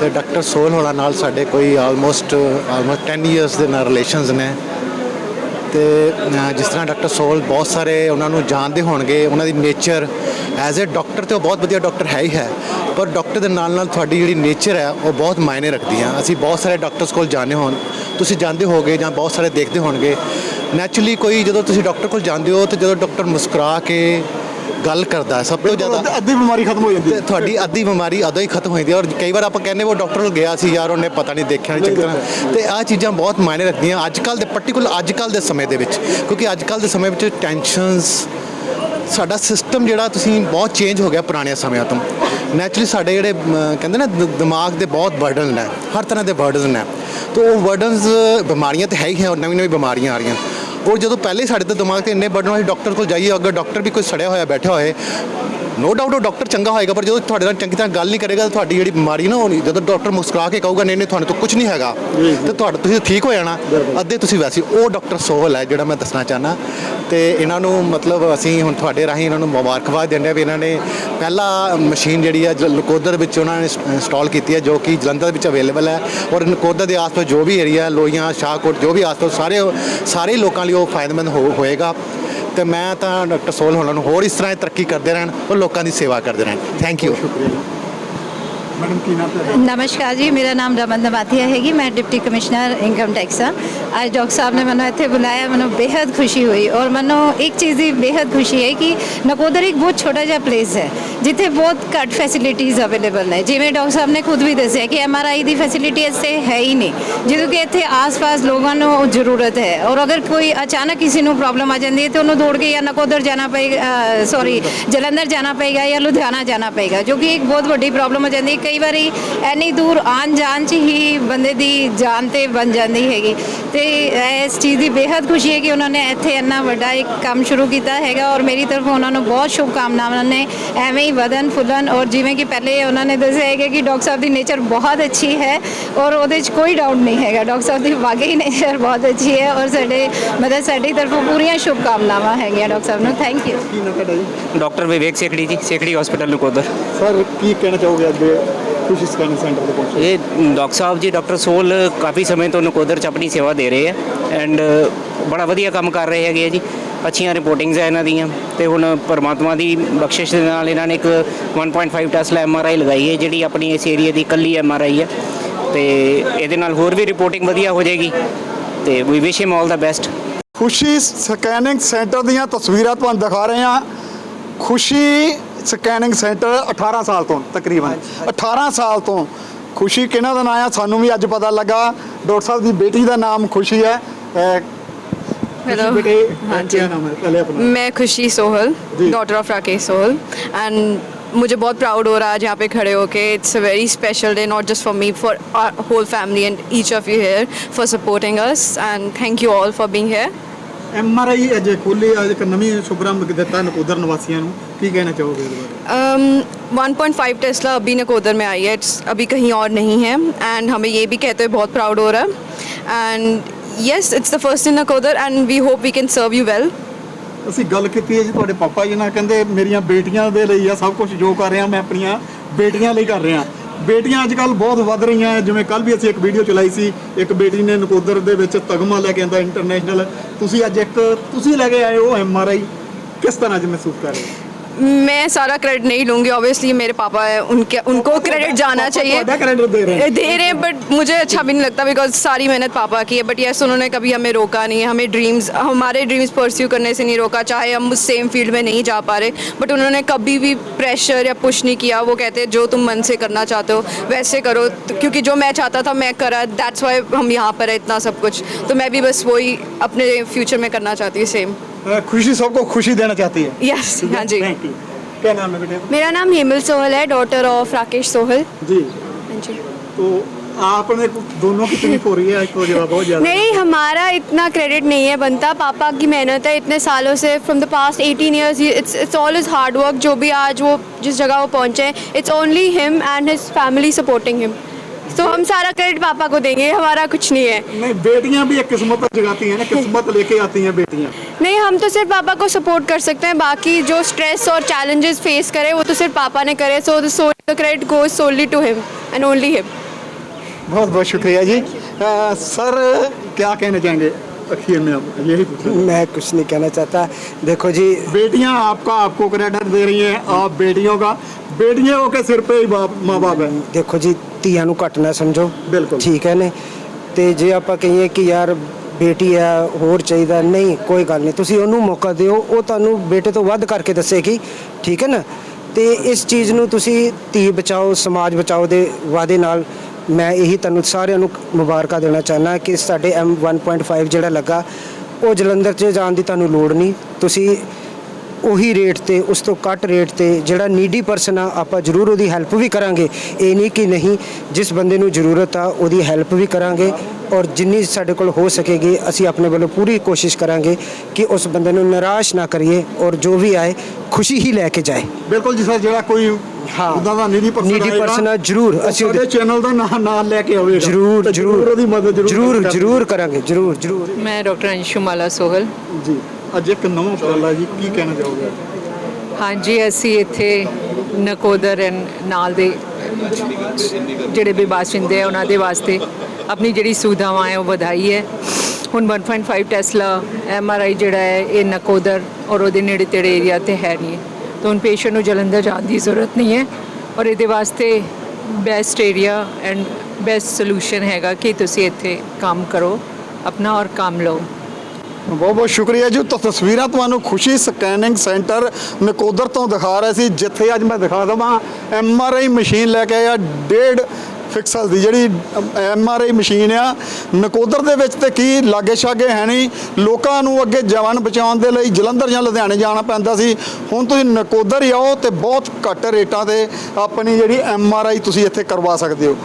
ਤੇ ਡਾਕਟਰ ਸੋਲ ਹੋਣਾ ਨਾਲ ਸਾਡੇ ਕੋਈ ਆਲਮੋਸਟ ਆਲਮੋਸਟ 10 ਇਅਰਸ ਦੇ ਨਾਲ ਰਿਲੇਸ਼ਨਸ ਨੇ। ਤੇ ਜਿਸ ਤਰ੍ਹਾਂ ਡਾਕਟਰ ਸੋਲ ਬਹੁਤ ਸਾਰੇ ਉਹਨਾਂ ਨੂੰ ਜਾਣਦੇ ਹੋਣਗੇ, ਉਹਨਾਂ ਦੀ ਨੇਚਰ ਐਜ਼ ਅ ਡਾਕਟਰ ਤੇ ਉਹ ਬਹੁਤ ਵਧੀਆ ਡਾਕਟਰ ਹੈ ਹੀ ਹੈ। ਪਰ ਡਾਕਟਰ ਦੇ ਨਾਲ ਨਾਲ ਤੁਹਾਡੀ ਜਿਹੜੀ ਨੇਚਰ ਹੈ, ਉਹ ਬਹੁਤ ਮਾਇਨੇ ਰੱਖਦੀ ਆ। ਅਸੀਂ ਬਹੁਤ ਸਾਰੇ ਡਾਕਟਰਸ ਕੋਲ ਜਾਂਦੇ ਹੋਣ, ਤੁਸੀਂ ਜਾਂਦੇ ਹੋਗੇ ਜਾਂ ਬਹੁਤ ਸਾਰੇ ਦੇਖਦੇ ਹੋਣਗੇ। ਨੈਚੁਰਲੀ ਕੋਈ ਜਦੋਂ ਤੁਸੀਂ ਡਾਕਟਰ ਕੋਲ ਜਾਂਦੇ ਹੋ, ਤੇ ਜਦੋਂ ਡਾਕਟਰ ਮੁਸਕਰਾ ਕੇ ਗੱਲ ਕਰਦਾ ਸਭ ਤੋਂ ਜ਼ਿਆਦਾ। ਅੱਧ- ਬਿਮਾਰੀ ਖਤਮ ਹੋ ਜਾਂਦੀ ਹੈ। ਤੁਹਾਡੀ ਅੱਧੀ ਬਿਮਾਰੀ ਉਦੋਂ ਹੀ ਖਤਮ ਹੋ ਜਾਂਦੀ ਹੈ ਔਰ ਕਈ ਵਾਰ ਆਪਾਂ ਕਹਿੰਦੇ ਉਹ ਡਾਕਟਰ ਕੋਲ ਗਿਆ ਸੀ ਯਾਰ ਉਹਨੇ ਪਤਾ ਨਹੀਂ ਦੇਖਿਆ ਨਹੀਂ ਚੰਗੀ ਤਰ੍ਹਾਂ। ਤੇ ਆਹ ਚੀਜ਼ਾਂ ਬਹੁਤ ਮਾਇਨੇ ਰੱਖਦੀਆਂ ਅੱਜ ਕੱਲ ਦੇ ਪਾਰਟਿਕੂਲਰ ਅੱਜ ਕੱਲ ਦੇ ਸਮੇਂ ਦੇ ਵਿੱਚ। ਕਿਉਂਕਿ ਅੱਜ ਕੱਲ ਦੇ ਸਮੇਂ ਵਿੱਚ ਟੈਨਸ਼ਨਸ ਸਾਡਾ ਸਿਸਟਮ ਜਿਹੜਾ ਤੁਸੀਂ ਬਹੁਤ ਚੇਂਜ ਹੋ ਗਿਆ ਪੁਰਾਣੇ ਸਮਿਆਂ ਤੋਂ। ਨੈਚੁਰਲੀ ਸਾਡੇ ਜਿਹੜੇ ਕਹਿੰਦੇ ਨਾ ਦਿਮਾਗ ਦੇ ਬਹੁਤ ਬਰਡਨ ਨੇ ਹਰ ਤਰ੍ਹਾਂ ਦੇ ਬਰਡਨ ਨੇ। ਤਾਂ ਉਹ ਬਰਡਨਸ ਬਿਮਾਰੀਆਂ ਤੇ ਹੈ ਹੀ ਹੈ ਔਰ ਨਵੀਂ ਨਵੀਂ ਬਿਮਾਰੀਆਂ ਆ ਰਹੀਆਂ। ਉਹ ਜਦੋਂ ਪਹਿਲੇ ਸਾਡੇ ਤੇ ਦਿਮਾਗ ਤੇ ਇੰਨੇ ਬਰਡਨ ਹੋਏ ਡਾਕਟਰ ਕੋਲ ਜਾਈਏ, ਅਗਰ ਡਾਕਟਰ ਵੀ ਕੋਈ ਸੜਿਆ ਹੋਇਆ ਬੈਠਾ ਹੋਏ ਨੋ ਡਾਊਟ ਉਹ ਡਾਕਟਰ ਚੰਗਾ ਹੋਏਗਾ ਪਰ ਜਦੋਂ ਤੁਹਾਡੇ ਨਾਲ ਚੰਗੀ ਤਰ੍ਹਾਂ ਗੱਲ ਨਹੀਂ ਕਰੇਗਾ ਤਾਂ ਤੁਹਾਡੀ ਜਿਹੜੀ ਬਿਮਾਰੀ ਨਾ ਨਹੀਂ ਜਦੋਂ ਡਾਕਟਰ ਮੁਸਕਰਾ ਕੇ ਕਹੂਗਾ ਨਹੀਂ ਨਹੀਂ ਤੁਹਾਨੂੰ ਤਾਂ ਕੁਝ ਨਹੀਂ ਹੈਗਾ ਤੇ ਤੁਹਾਡਾ ਤੁਸੀਂ ਠੀਕ ਹੋ ਜਾਣਾ ਅੱਧੇ ਤੁਸੀਂ ਵੈਸੇ ਉਹ ਡਾਕਟਰ ਸੋਹਲ ਹੈ ਜਿਹੜਾ ਮੈਂ ਦੱਸਣਾ ਚਾਹਨਾ ਤੇ ਇਹਨਾਂ ਨੂੰ ਮਤਲਬ ਅਸੀਂ ਹੁਣ ਤੁਹਾਡੇ ਰਾਹੀਂ ਇਹਨਾਂ ਨੂੰ ਮੁਬਾਰਕਬਾਦ ਦਿੰਦੇ ਹਾਂ ਵੀ ਇਹਨਾਂ ਨੇ ਪਹਿਲਾ ਮਸ਼ੀਨ ਜਿਹੜੀ ਹੈ ਨਕੋਦਰ ਵਿੱਚ ਉਹਨਾਂ ਨੇ ਇੰਸਟਾਲ ਕੀਤੀ ਹੈ ਜੋ ਕਿ ਜਲੰਧਰ ਵਿੱਚ ਅਵੇਲੇਬਲ ਹੈ। ਔਰ ਨਕੋਦਰ ਦੇ ਆਸ-ਪਾਸ ਜੋ ਵੀ ਏਰੀਆ ਲੋਹੀਆਂ ਸ਼ਾਹਕੋਟ ਜੋ ਵੀ ਆਸ-ਪਾਸ ਸਾਰੇ ਸਾਰੇ ਲੋਕਾਂ ਲਈ ਉਹ ਫਾਇਦੇਮੰਦ ਹੋਏਗਾ। ਤੇ ਮੈਂ ਤਾਂ ਡਾਕਟਰ ਸੋਲ ਹੋਣਾ ਨੂੰ ਹੋਰ ਇਸ ਤਰ੍ਹਾਂ ਹੀ ਤਰੱਕੀ ਕਰਦੇ ਰਹਿਣ ਔਰ ਲੋਕਾਂ ਦੀ ਸੇਵਾ ਕਰਦੇ ਰਹਿਣ। ਥੈਂਕ ਯੂ ਨਮਸਕਾਰ ਜੀ, ਮੇਰਾ ਨਾਮ ਰਮਨ ਦਮਾਤੀਆ ਹੈਗੀ ਮੈਂ ਡਿਪਟੀ ਕਮਿਸ਼ਨਰ, ਇਨਕਮ ਟੈਕਸ। ਹਾਂ ਅੱਜ ਡਾਕਟਰ ਸਾਹਿਬ ਨੇ ਮੈਨੂੰ ਇੱਥੇ ਬੁਲਾਇਆ, ਮੈਨੂੰ ਬੇहद ਖੁਸ਼ੀ ਹੋਈ ਔਰ ਮੈਨੂੰ ਇੱਕ ਚੀਜ਼ ਦੀ ਬੇहद ਖੁਸ਼ੀ ਹੈ ਕਿ ਨਕੋਦਰ ਇੱਕ ਬਹੁਤ ਛੋਟਾ ਜਿਹਾ ਪਲੇਸ ਹੈ, ਜਿੱਥੇ ਬਹੁਤ ਘੱਟ ਫੈਸਿਲਿਟੀਆਂ ਅਵੇਲੇਬਲ ਨੇ। ਜਿਵੇਂ ਡਾਕਟਰ ਸਾਹਿਬ ਨੇ ਖੁਦ ਵੀ ਦੱਸਿਆ ਕਿ ਐੱਮ ਆਰ ਆਈ ਦੀ ਫੈਸਿਲਿਟੀ ਇੱਥੇ ਹੈ ਹੀ ਨਹੀਂ, ਜਦੋਂ ਕਿ ਇੱਥੇ ਆਸ-ਪਾਸ ਲੋਕਾਂ ਨੂੰ ਜ਼ਰੂਰਤ ਹੈ ਔਰ ਅਗਰ ਕੋਈ ਅਚਾਨਕ ਕਿਸੇ ਨੂੰ ਪ੍ਰੋਬਲਮ ਆ ਜਾਂਦੀ ਹੈ ਤੇ ਉਹਨੂੰ ਦੌੜ ਕੇ ਜਾਂ ਨਕੋਦਰ ਜਾਣਾ ਪਏਗਾ ਸੌਰੀ ਜਲੰਧਰ ਜਾਣਾ ਪਏਗਾ ਜਾਂ ਲੁਧਿਆਣਾ ਜਾਣਾ ਪਏਗਾ, ਜੋ ਕਿ ਇੱਕ ਬਹੁਤ ਵੱਡੀ ਪ੍ਰੋਬਲਮ ਹੋ ਜਾਂਦੀ ਹੈ। ਕਈ ਵਾਰੀ ਐਨੀ ਦੂਰ ਆਉਣ ਜਾਣ 'ਚ ਹੀ ਬੰਦੇ ਦੀ ਜਾਨ ਤੇ ਬਣ ਜਾਂਦੀ ਹੈਗੀ। ਤੇ ਇਸ ਚੀਜ਼ ਦੀ ਬੇहद ਖੁਸ਼ੀ ਹੈ ਕਿ ਉਹਨਾਂ ਨੇ ਇੱਥੇ ਇੰਨਾ ਵੱਡਾ ਇੱਕ ਕੰਮ ਸ਼ੁਰੂ ਕੀਤਾ ਹੈਗਾ ਔਰ ਮੇਰੀ ਤਰਫੋਂ ਉਹਨਾਂ ਨੂੰ ਬਹੁਤ ਸ਼ੁਭਕਾਮਨਾਵਾਂ ਨੇ। ਐਵੇਂ ਹੀ ਵਧਨ ਫੁੱਲਣ ਔਰ ਜਿਵੇਂ ਕਿ ਪਹਿਲੇ ਉਹਨਾਂ ਨੇ ਦੱਸਿਆ ਹੈਗਾ ਕਿ ਡਾਕਟਰ ਸਾਹਿਬ ਦੀ ਨੇਚਰ ਬਹੁਤ ਅੱਛੀ ਹੈ ਔਰ ਉਹਦੇ 'ਚ ਕੋਈ ਡਾਊਟ ਨਹੀਂ ਹੈਗਾ। ਡਾਕਟਰ ਸਾਹਿਬ ਦੀ ਵਾਕਈ ਨੇਚਰ ਬਹੁਤ ਅੱਛੀ ਹੈ ਔਰ ਸਾਡੇ ਮਤਲਬ ਸਾਡੀ ਤਰਫੋਂ ਪੂਰੀਆਂ ਸ਼ੁਭਕਾਮਨਾਵਾਂ ਹੈਗੀਆਂ ਡਾਕਟਰ ਸਾਹਿਬ ਨੂੰ। Thank you doctor Vivek Sekhri ji Sekhri hospital Nakodar. Sir ਕੀ ਕਹਿਣਾ ਚਾਹੋਗੇ ਅੱਜ ਖੁਸ਼ੀ ਸਕੈਨਿੰਗ ਸੈਂਟਰ ਤੇ ਪਹੁੰਚੇ? ਇਹ ਡਾਕਟਰ ਸਾਹਿਬ ਜੀ ਡਾਕਟਰ ਸੋਲ ਕਾਫੀ ਸਮੇਂ ਤੋਂ ਨਕੋਦਰ ਚ ਆਪਣੀ ਸੇਵਾ ਦੇ ਰਹੇ ਆ ਐਂਡ ਬੜਾ ਵਧੀਆ ਕੰਮ ਕਰ ਰਹੇ ਹੈਗੇ ਆ ਜੀ। ਅੱਛੀਆਂ ਰਿਪੋਰਟਿੰਗਸ ਆ ਇਹਨਾਂ ਦੀਆਂ ਤੇ ਹੁਣ ਪਰਮਾਤਮਾ ਦੀ ਬਖਸ਼ਿਸ਼ ਦੇ ਨਾਲ ਇਹਨਾਂ ਨੇ ਇੱਕ 1.5 ਟੈਸਲਾ ਐਮਆਰਆਈ ਲਗਾਈ ਹੈ ਜਿਹੜੀ ਆਪਣੀ ਇਸ ਏਰੀਆ ਦੀ ਇਕੱਲੀ ਐਮਆਰਆਈ ਹੈ। ਤੇ ਇਹਦੇ ਨਾਲ ਹੋਰ ਵੀ ਰਿਪੋਰਟਿੰਗ ਵਧੀਆ ਹੋ ਜਾਏਗੀ ਤੇ ਵੀ wish him all the best Khushi scanning centre ਦੀਆਂ ਤਸਵੀਰਾਂ ਤੁਹਾਨੂੰ ਦਿਖਾ ਰਹੇ ਹਾਂ। ਖੁਸ਼ੀ ਸਕੈਨਿੰਗ ਸੈਂਟਰ 18 ਸਾਲ ਤੋਂ ਤਕਰੀਬਨ 18 ਸਾਲ ਤੋਂ ਖੁਸ਼ੀ ਕਿਹਨਾਂ ਦਾ ਨਾਮ ਆ ਸਾਨੂੰ ਵੀ ਅੱਜ ਪਤਾ ਲੱਗਾ ਡਾਕਟਰ ਸਾਹਿਬ ਦੀ ਬੇਟੀ ਦਾ ਨਾਮ ਖੁਸ਼ੀ ਹੈ ਅਹ, हेलो ਖੁਸ਼ੀ ਬੇਟੇ हाँ ਕੀ जी ਨਾਮ ਹੈ ਪਹਿਲੇ ਆਪਣਾ मैं खुशी Sohal ji. Daughter of Rakesh Sohal and मुझे बहुत प्राउड हो रहा है आज यहाँ पे खड़े होके it's a very special day not just for me for our whole family and each of you here for supporting us and thank you all for being here M R I ਅੱਜ ਖੋਲੀ ਅੱਜ ਇੱਕ ਨਵੀਂ ਸ਼ੁਭਰਾਮ ਦਿੱਤਾ ਨਕੋਦਰ ਨਿਵਾਸੀਆਂ ਨੂੰ ਕੀ ਕਹਿਣਾ ਚਾਹੋਗੇ ਇਹਦੇ ਬਾਰੇ um, 1.5 टेस्ला अभी नकोदर में आई है इट्स अभी कहीं और नहीं है एंड हमें ये भी कहते हुए बहुत प्राउड हो रहा है and yes it's the first in Nakodar and we hope we can serve you well ਅਸੀਂ ਗੱਲ ਕੀਤੀ ਹੈ ਜੀ ਤੁਹਾਡੇ ਪਾਪਾ ਜੀ ਨਾਲ ਕਹਿੰਦੇ ਮੇਰੀਆਂ ਬੇਟੀਆਂ ਦੇ ਲਈ ਆ ਸਭ ਕੁਝ ਜੋ ਕਰ ਰਿਹਾ ਮੈਂ ਆਪਣੀਆਂ ਬੇਟੀਆਂ ਲਈ ਕਰ ਰਿਹਾ ਬੇਟੀਆਂ ਅੱਜ ਕੱਲ ਬਹੁਤ ਵੱਧ ਰਹੀਆਂ ਹੈ। ਜਿਵੇਂ ਕੱਲ ਵੀ ਅਸੀਂ ਇੱਕ ਵੀਡੀਓ ਚਲਾਈ ਸੀ, ਇੱਕ ਬੇਟੀ ਨੇ ਨਕੋਦਰ ਦੇ ਵਿੱਚ ਤਗਮਾ ਲੈ ਕੇ ਆਂਦਾ ਇੰਟਰਨੈਸ਼ਨਲ ਤੁਸੀਂ ਅੱਜ ਇੱਕ, ਤੁਸੀਂ ਲੈ ਕੇ ਆਏ ਹੋ ਐਮ ਆਰ ਆਈ ਕਿਸ ਤਰ੍ਹਾਂ ਅੱਜ ਮਹਿਸੂਸ ਕਰ ਰਹੇ ਹੋ? मैं सारा क्रेडिट नहीं लूँगी ऑब्वियसली मेरे पापा है उनके उनको क्रेडिट जाना चाहिए। दे रहे हैं। बट मुझे अच्छा भी नहीं लगता बिकॉज़ सारी मेहनत पापा की है बट यस उन्होंने कभी हमें रोका नहीं है हमें ड्रीम्स हमारे ड्रीम्स परस्यू करने से नहीं रोका चाहे हम उस सेम फ़ील्ड में नहीं जा पा रहे बट उन्होंने कभी भी प्रेशर या पुश नहीं किया वो कहते जो तुम मन से करना चाहते हो वैसे करो क्योंकि जो मैं चाहता था मैं करा दैट्स वाई हम यहाँ पर है इतना सब कुछ। तो मैं भी बस वही अपने फ्यूचर में करना चाहती हूँ सेम खुशी सबको खुशी देना चाहती है। यस yes, हाँ? जी। थैंक यू क्या नाम है बेटे? मेरा नाम हेमल सोहल है डॉटर ऑफ़ राकेश सोहल। जी। हाँ जी। तो आपने दोनों की तारीफ़ हो रही है तो बहुत ज़्यादा नहीं हमारा इतना क्रेडिट नहीं है बनता। पापा की मेहनत है इतने सालों से from the past 18 years it's it's all is hard work जो भी आज वो जिस जगह वो पहुँचे it's only him and his family supporting him तो हम सारा क्रेडिट पापा को देंगे हमारा कुछ नहीं है। नहीं बेटियाँ भी एक किस्मत जगाती हैं ना किस्मत लेके आती हैं बेटियाँ। नहीं हम तो सिर्फ़ पापा को सपोर्ट कर सकते हैं बाकी जो स्ट्रेस और चैलेंजेस फेस करे वो तो सिर्फ़ पापा ने करे so the credit goes solely to him and only him बहुत बहुत शुक्रिया जी। आ, सर क्या कहना चाहेंगे? अखीर में आप यही पूछना मैं कुछ नहीं कहना चाहता देखो जी बेटियां आपका आपको क्रेडिट दे रही हैं आप बेटियों का बेटियों के सिर पे ही बाप माँ बाप है ਦੇਖੋ ਜੀ ਧੀਆਂ ਨੂੰ ਘੱਟ ਨਾ ਸਮਝੋ ਬਿਲਕੁਲ। ਠੀਕ ਹੈ ਨੇ ਤੇ ਜੇ ਆਪਾਂ ਕਹੀਏ ਕਿ ਯਾਰ ਬੇਟੀ ਆ ਹੋਰ ਚਾਹੀਦਾ ਨਹੀਂ ਕੋਈ ਗੱਲ ਨਹੀਂ ਤੁਸੀਂ ਉਹਨੂੰ ਮੌਕਾ ਦਿਓ ਉਹ ਤੁਹਾਨੂੰ ਬੇਟੇ ਤੋਂ ਵੱਧ ਕਰਕੇ ਦੱਸੇਗੀ ਠੀਕ ਹੈ ਨਾ ਤੇ ਇਸ ਚੀਜ਼ ਨੂੰ ਤੁਸੀਂ ਧੀ ਬਚਾਓ ਸਮਾਜ ਬਚਾਓ ਦੇ ਵਾਅਦੇ ਨਾਲ ਮੈਂ ਇਹੀ ਤੁਹਾਨੂੰ ਸਾਰਿਆਂ ਨੂੰ ਮੁਬਾਰਕਾਂ ਦੇਣਾ ਚਾਹੁੰਦਾ ਕਿ ਸਾਡੇ ਐਮ 1.5 ਜਿਹੜਾ ਲੱਗਾ, ਉਹ ਜਲੰਧਰ 'ਚ ਜਾਣ ਦੀ ਤੁਹਾਨੂੰ ਲੋੜ ਨਹੀਂ। ਤੁਸੀਂ ਉਹੀ ਰੇਟ ਤੇ ਉਸ ਤੋਂ ਘੱਟ ਰੇਟ ਤੇ ਜਿਹੜਾ ਨੀਡੀ ਪਰਸਨ ਆ ਆਪਾਂ ਜ਼ਰੂਰ ਉਹਦੀ ਹੈਲਪ ਵੀ ਕਰਾਂਗੇ। ਇਹ ਨਹੀਂ ਕਿ ਨਹੀਂ ਜਿਸ ਬੰਦੇ ਨੂੰ ਜ਼ਰੂਰਤ ਆ ਉਹਦੀ ਹੈਲਪ ਵੀ ਕਰਾਂਗੇ ਔਰ ਜਿੰਨੀ ਸਾਡੇ ਕੋਲ ਹੋ ਸਕੇਗੀ ਅਸੀਂ ਆਪਣੇ ਵੱਲੋਂ ਪੂਰੀ ਕੋਸ਼ਿਸ਼ ਕਰਾਂਗੇ ਕਿ ਉਸ ਬੰਦੇ ਨੂੰ ਨਿਰਾਸ਼ ਨਾ ਕਰੀਏ ਔਰ ਜੋ ਵੀ ਆਏ ਖੁਸ਼ੀ ਹੀ ਲੈ ਕੇ ਜਾਏ। ਬਿਲਕੁਲ ਜੀ ਸਰ ਜਿਹੜਾ ਕੋਈ ਹਾਂ। ਉਦਾਂ ਦਾ ਨਿੱਜੀ ਪਰਸਨ ਨਿੱਜੀ person ਆ, ਜ਼ਰੂਰ ਅਸੀਂ ਅਸੀਂ ਉਹਦੇ- ਉਹਦੇ ਚੈਨਲ ਦਾ ਨਾਂ ਨਾਲ ਲੈ ਕੇ ਆਵੇਗਾ। ਜ਼ਰੂਰ ਜ਼ਰੂਰ ਉਹਦੀ ਮਦਦ ਜ਼ਰੂਰ ਜ਼ਰੂਰ ਕਰਾਂਗੇ। ਜ਼ਰੂਰ ਕਰਾਂਗੇ ਜ਼ਰੂਰ ਜ਼ਰੂਰ। ਮੈਂ ਡਾਕਟਰ ਅੰਸ਼ੁਮਾਲਾ ਸੋਹਲ। ਜੀ। ਅੱਜ ਇੱਕ ਨਵਾਂ ਉਪਰਾਲਾ ਜੀ, ਕੀ ਕਹਿਣਾ ਚਾਹੋਗੇ ਹਾਂਜੀ, ਅਸੀਂ ਇੱਥੇ ਨਕੋਦਰ ਐਨ ਨਾਲ ਦੇ ਜਿਹੜੇ ਵੀ ਬਾਸਿੰਦੇ ਆ, ਉਹਨਾਂ ਦੇ ਵਾਸਤੇ ਆਪਣੀ ਜਿਹੜੀ ਸੁਵਿਧਾਵਾਂ ਹੈ, ਉਹ ਵਧਾਈ ਹੈ। ਹੁਣ 1.5 ਟੈਸਲਾ ਆਈ ਜਿਹੜਾ ਹੈ, ਇਹ ਨਕੋਦਰ ਔਰ ਉਹਦੇ ਨੇੜੇ ਤੇੜੇ ਏਰੀਆ ਤੇ ਹੈ ਨਹੀਂ। ਹੈ ਤਾਂ ਹੁਣ ਪੇਸ਼ੈਂਟ ਨੂੰ ਜਲੰਧਰ ਜਾਣ ਦੀ ਜ਼ਰੂਰਤ ਨਹੀਂ ਹੈ ਔਰ ਇਹਦੇ ਵਾਸਤੇ best area and best solution ਹੈਗਾ ਕਿ ਤੁਸੀਂ ਇੱਥੇ ਕੰਮ ਕਰੋ, ਆਪਣਾ ਔਰ ਕੰਮ ਲਓ। ਬਹੁਤ ਬਹੁਤ ਸ਼ੁਕਰੀਆ ਜੀ। ਤਾਂ ਤਸਵੀਰਾਂ ਤੁਹਾਨੂੰ ਖੁਸ਼ੀ ਸਕੈਨਿੰਗ ਸੈਂਟਰ ਨਕੋਦਰ ਤੋਂ ਦਿਖਾ ਰਿਹਾ ਸੀ, ਜਿੱਥੇ ਅੱਜ ਮੈਂ ਦਿਖਾ ਦਵਾਂ, ਐਮ ਆਰ ਆਈ ਮਸ਼ੀਨ ਲੈ ਕੇ ਆਇਆ, ਡੇਢ ਫਿਕਸਲ ਦੀ ਜਿਹੜੀ ਐਮ ਆਰ ਆਈ ਮਸ਼ੀਨ ਆ। ਨਕੋਦਰ ਦੇ ਵਿੱਚ ਤੇ ਕੀ ਲਾਗੇ ਛਾਗੇ ਹੈ ਨਹੀਂ, ਲੋਕਾਂ ਨੂੰ ਅੱਗੇ ਜਵਾਨ ਬਚਾਉਣ ਦੇ ਲਈ ਜਲੰਧਰ ਜਾਂ ਲੁਧਿਆਣੇ ਜਾਣਾ ਪੈਂਦਾ ਸੀ। ਹੁਣ ਤੁਸੀਂ ਨਕੋਦਰ ਹੀ ਆਓ ਤੇ ਬਹੁਤ ਘੱਟ ਰੇਟਾਂ ਤੇ ਆਪਣੀ ਜਿਹੜੀ ਐਮ ਆਰ ਆਈ ਤੁਸੀਂ ਇੱਥੇ ਕਰਵਾ ਸਕਦੇ ਹੋ।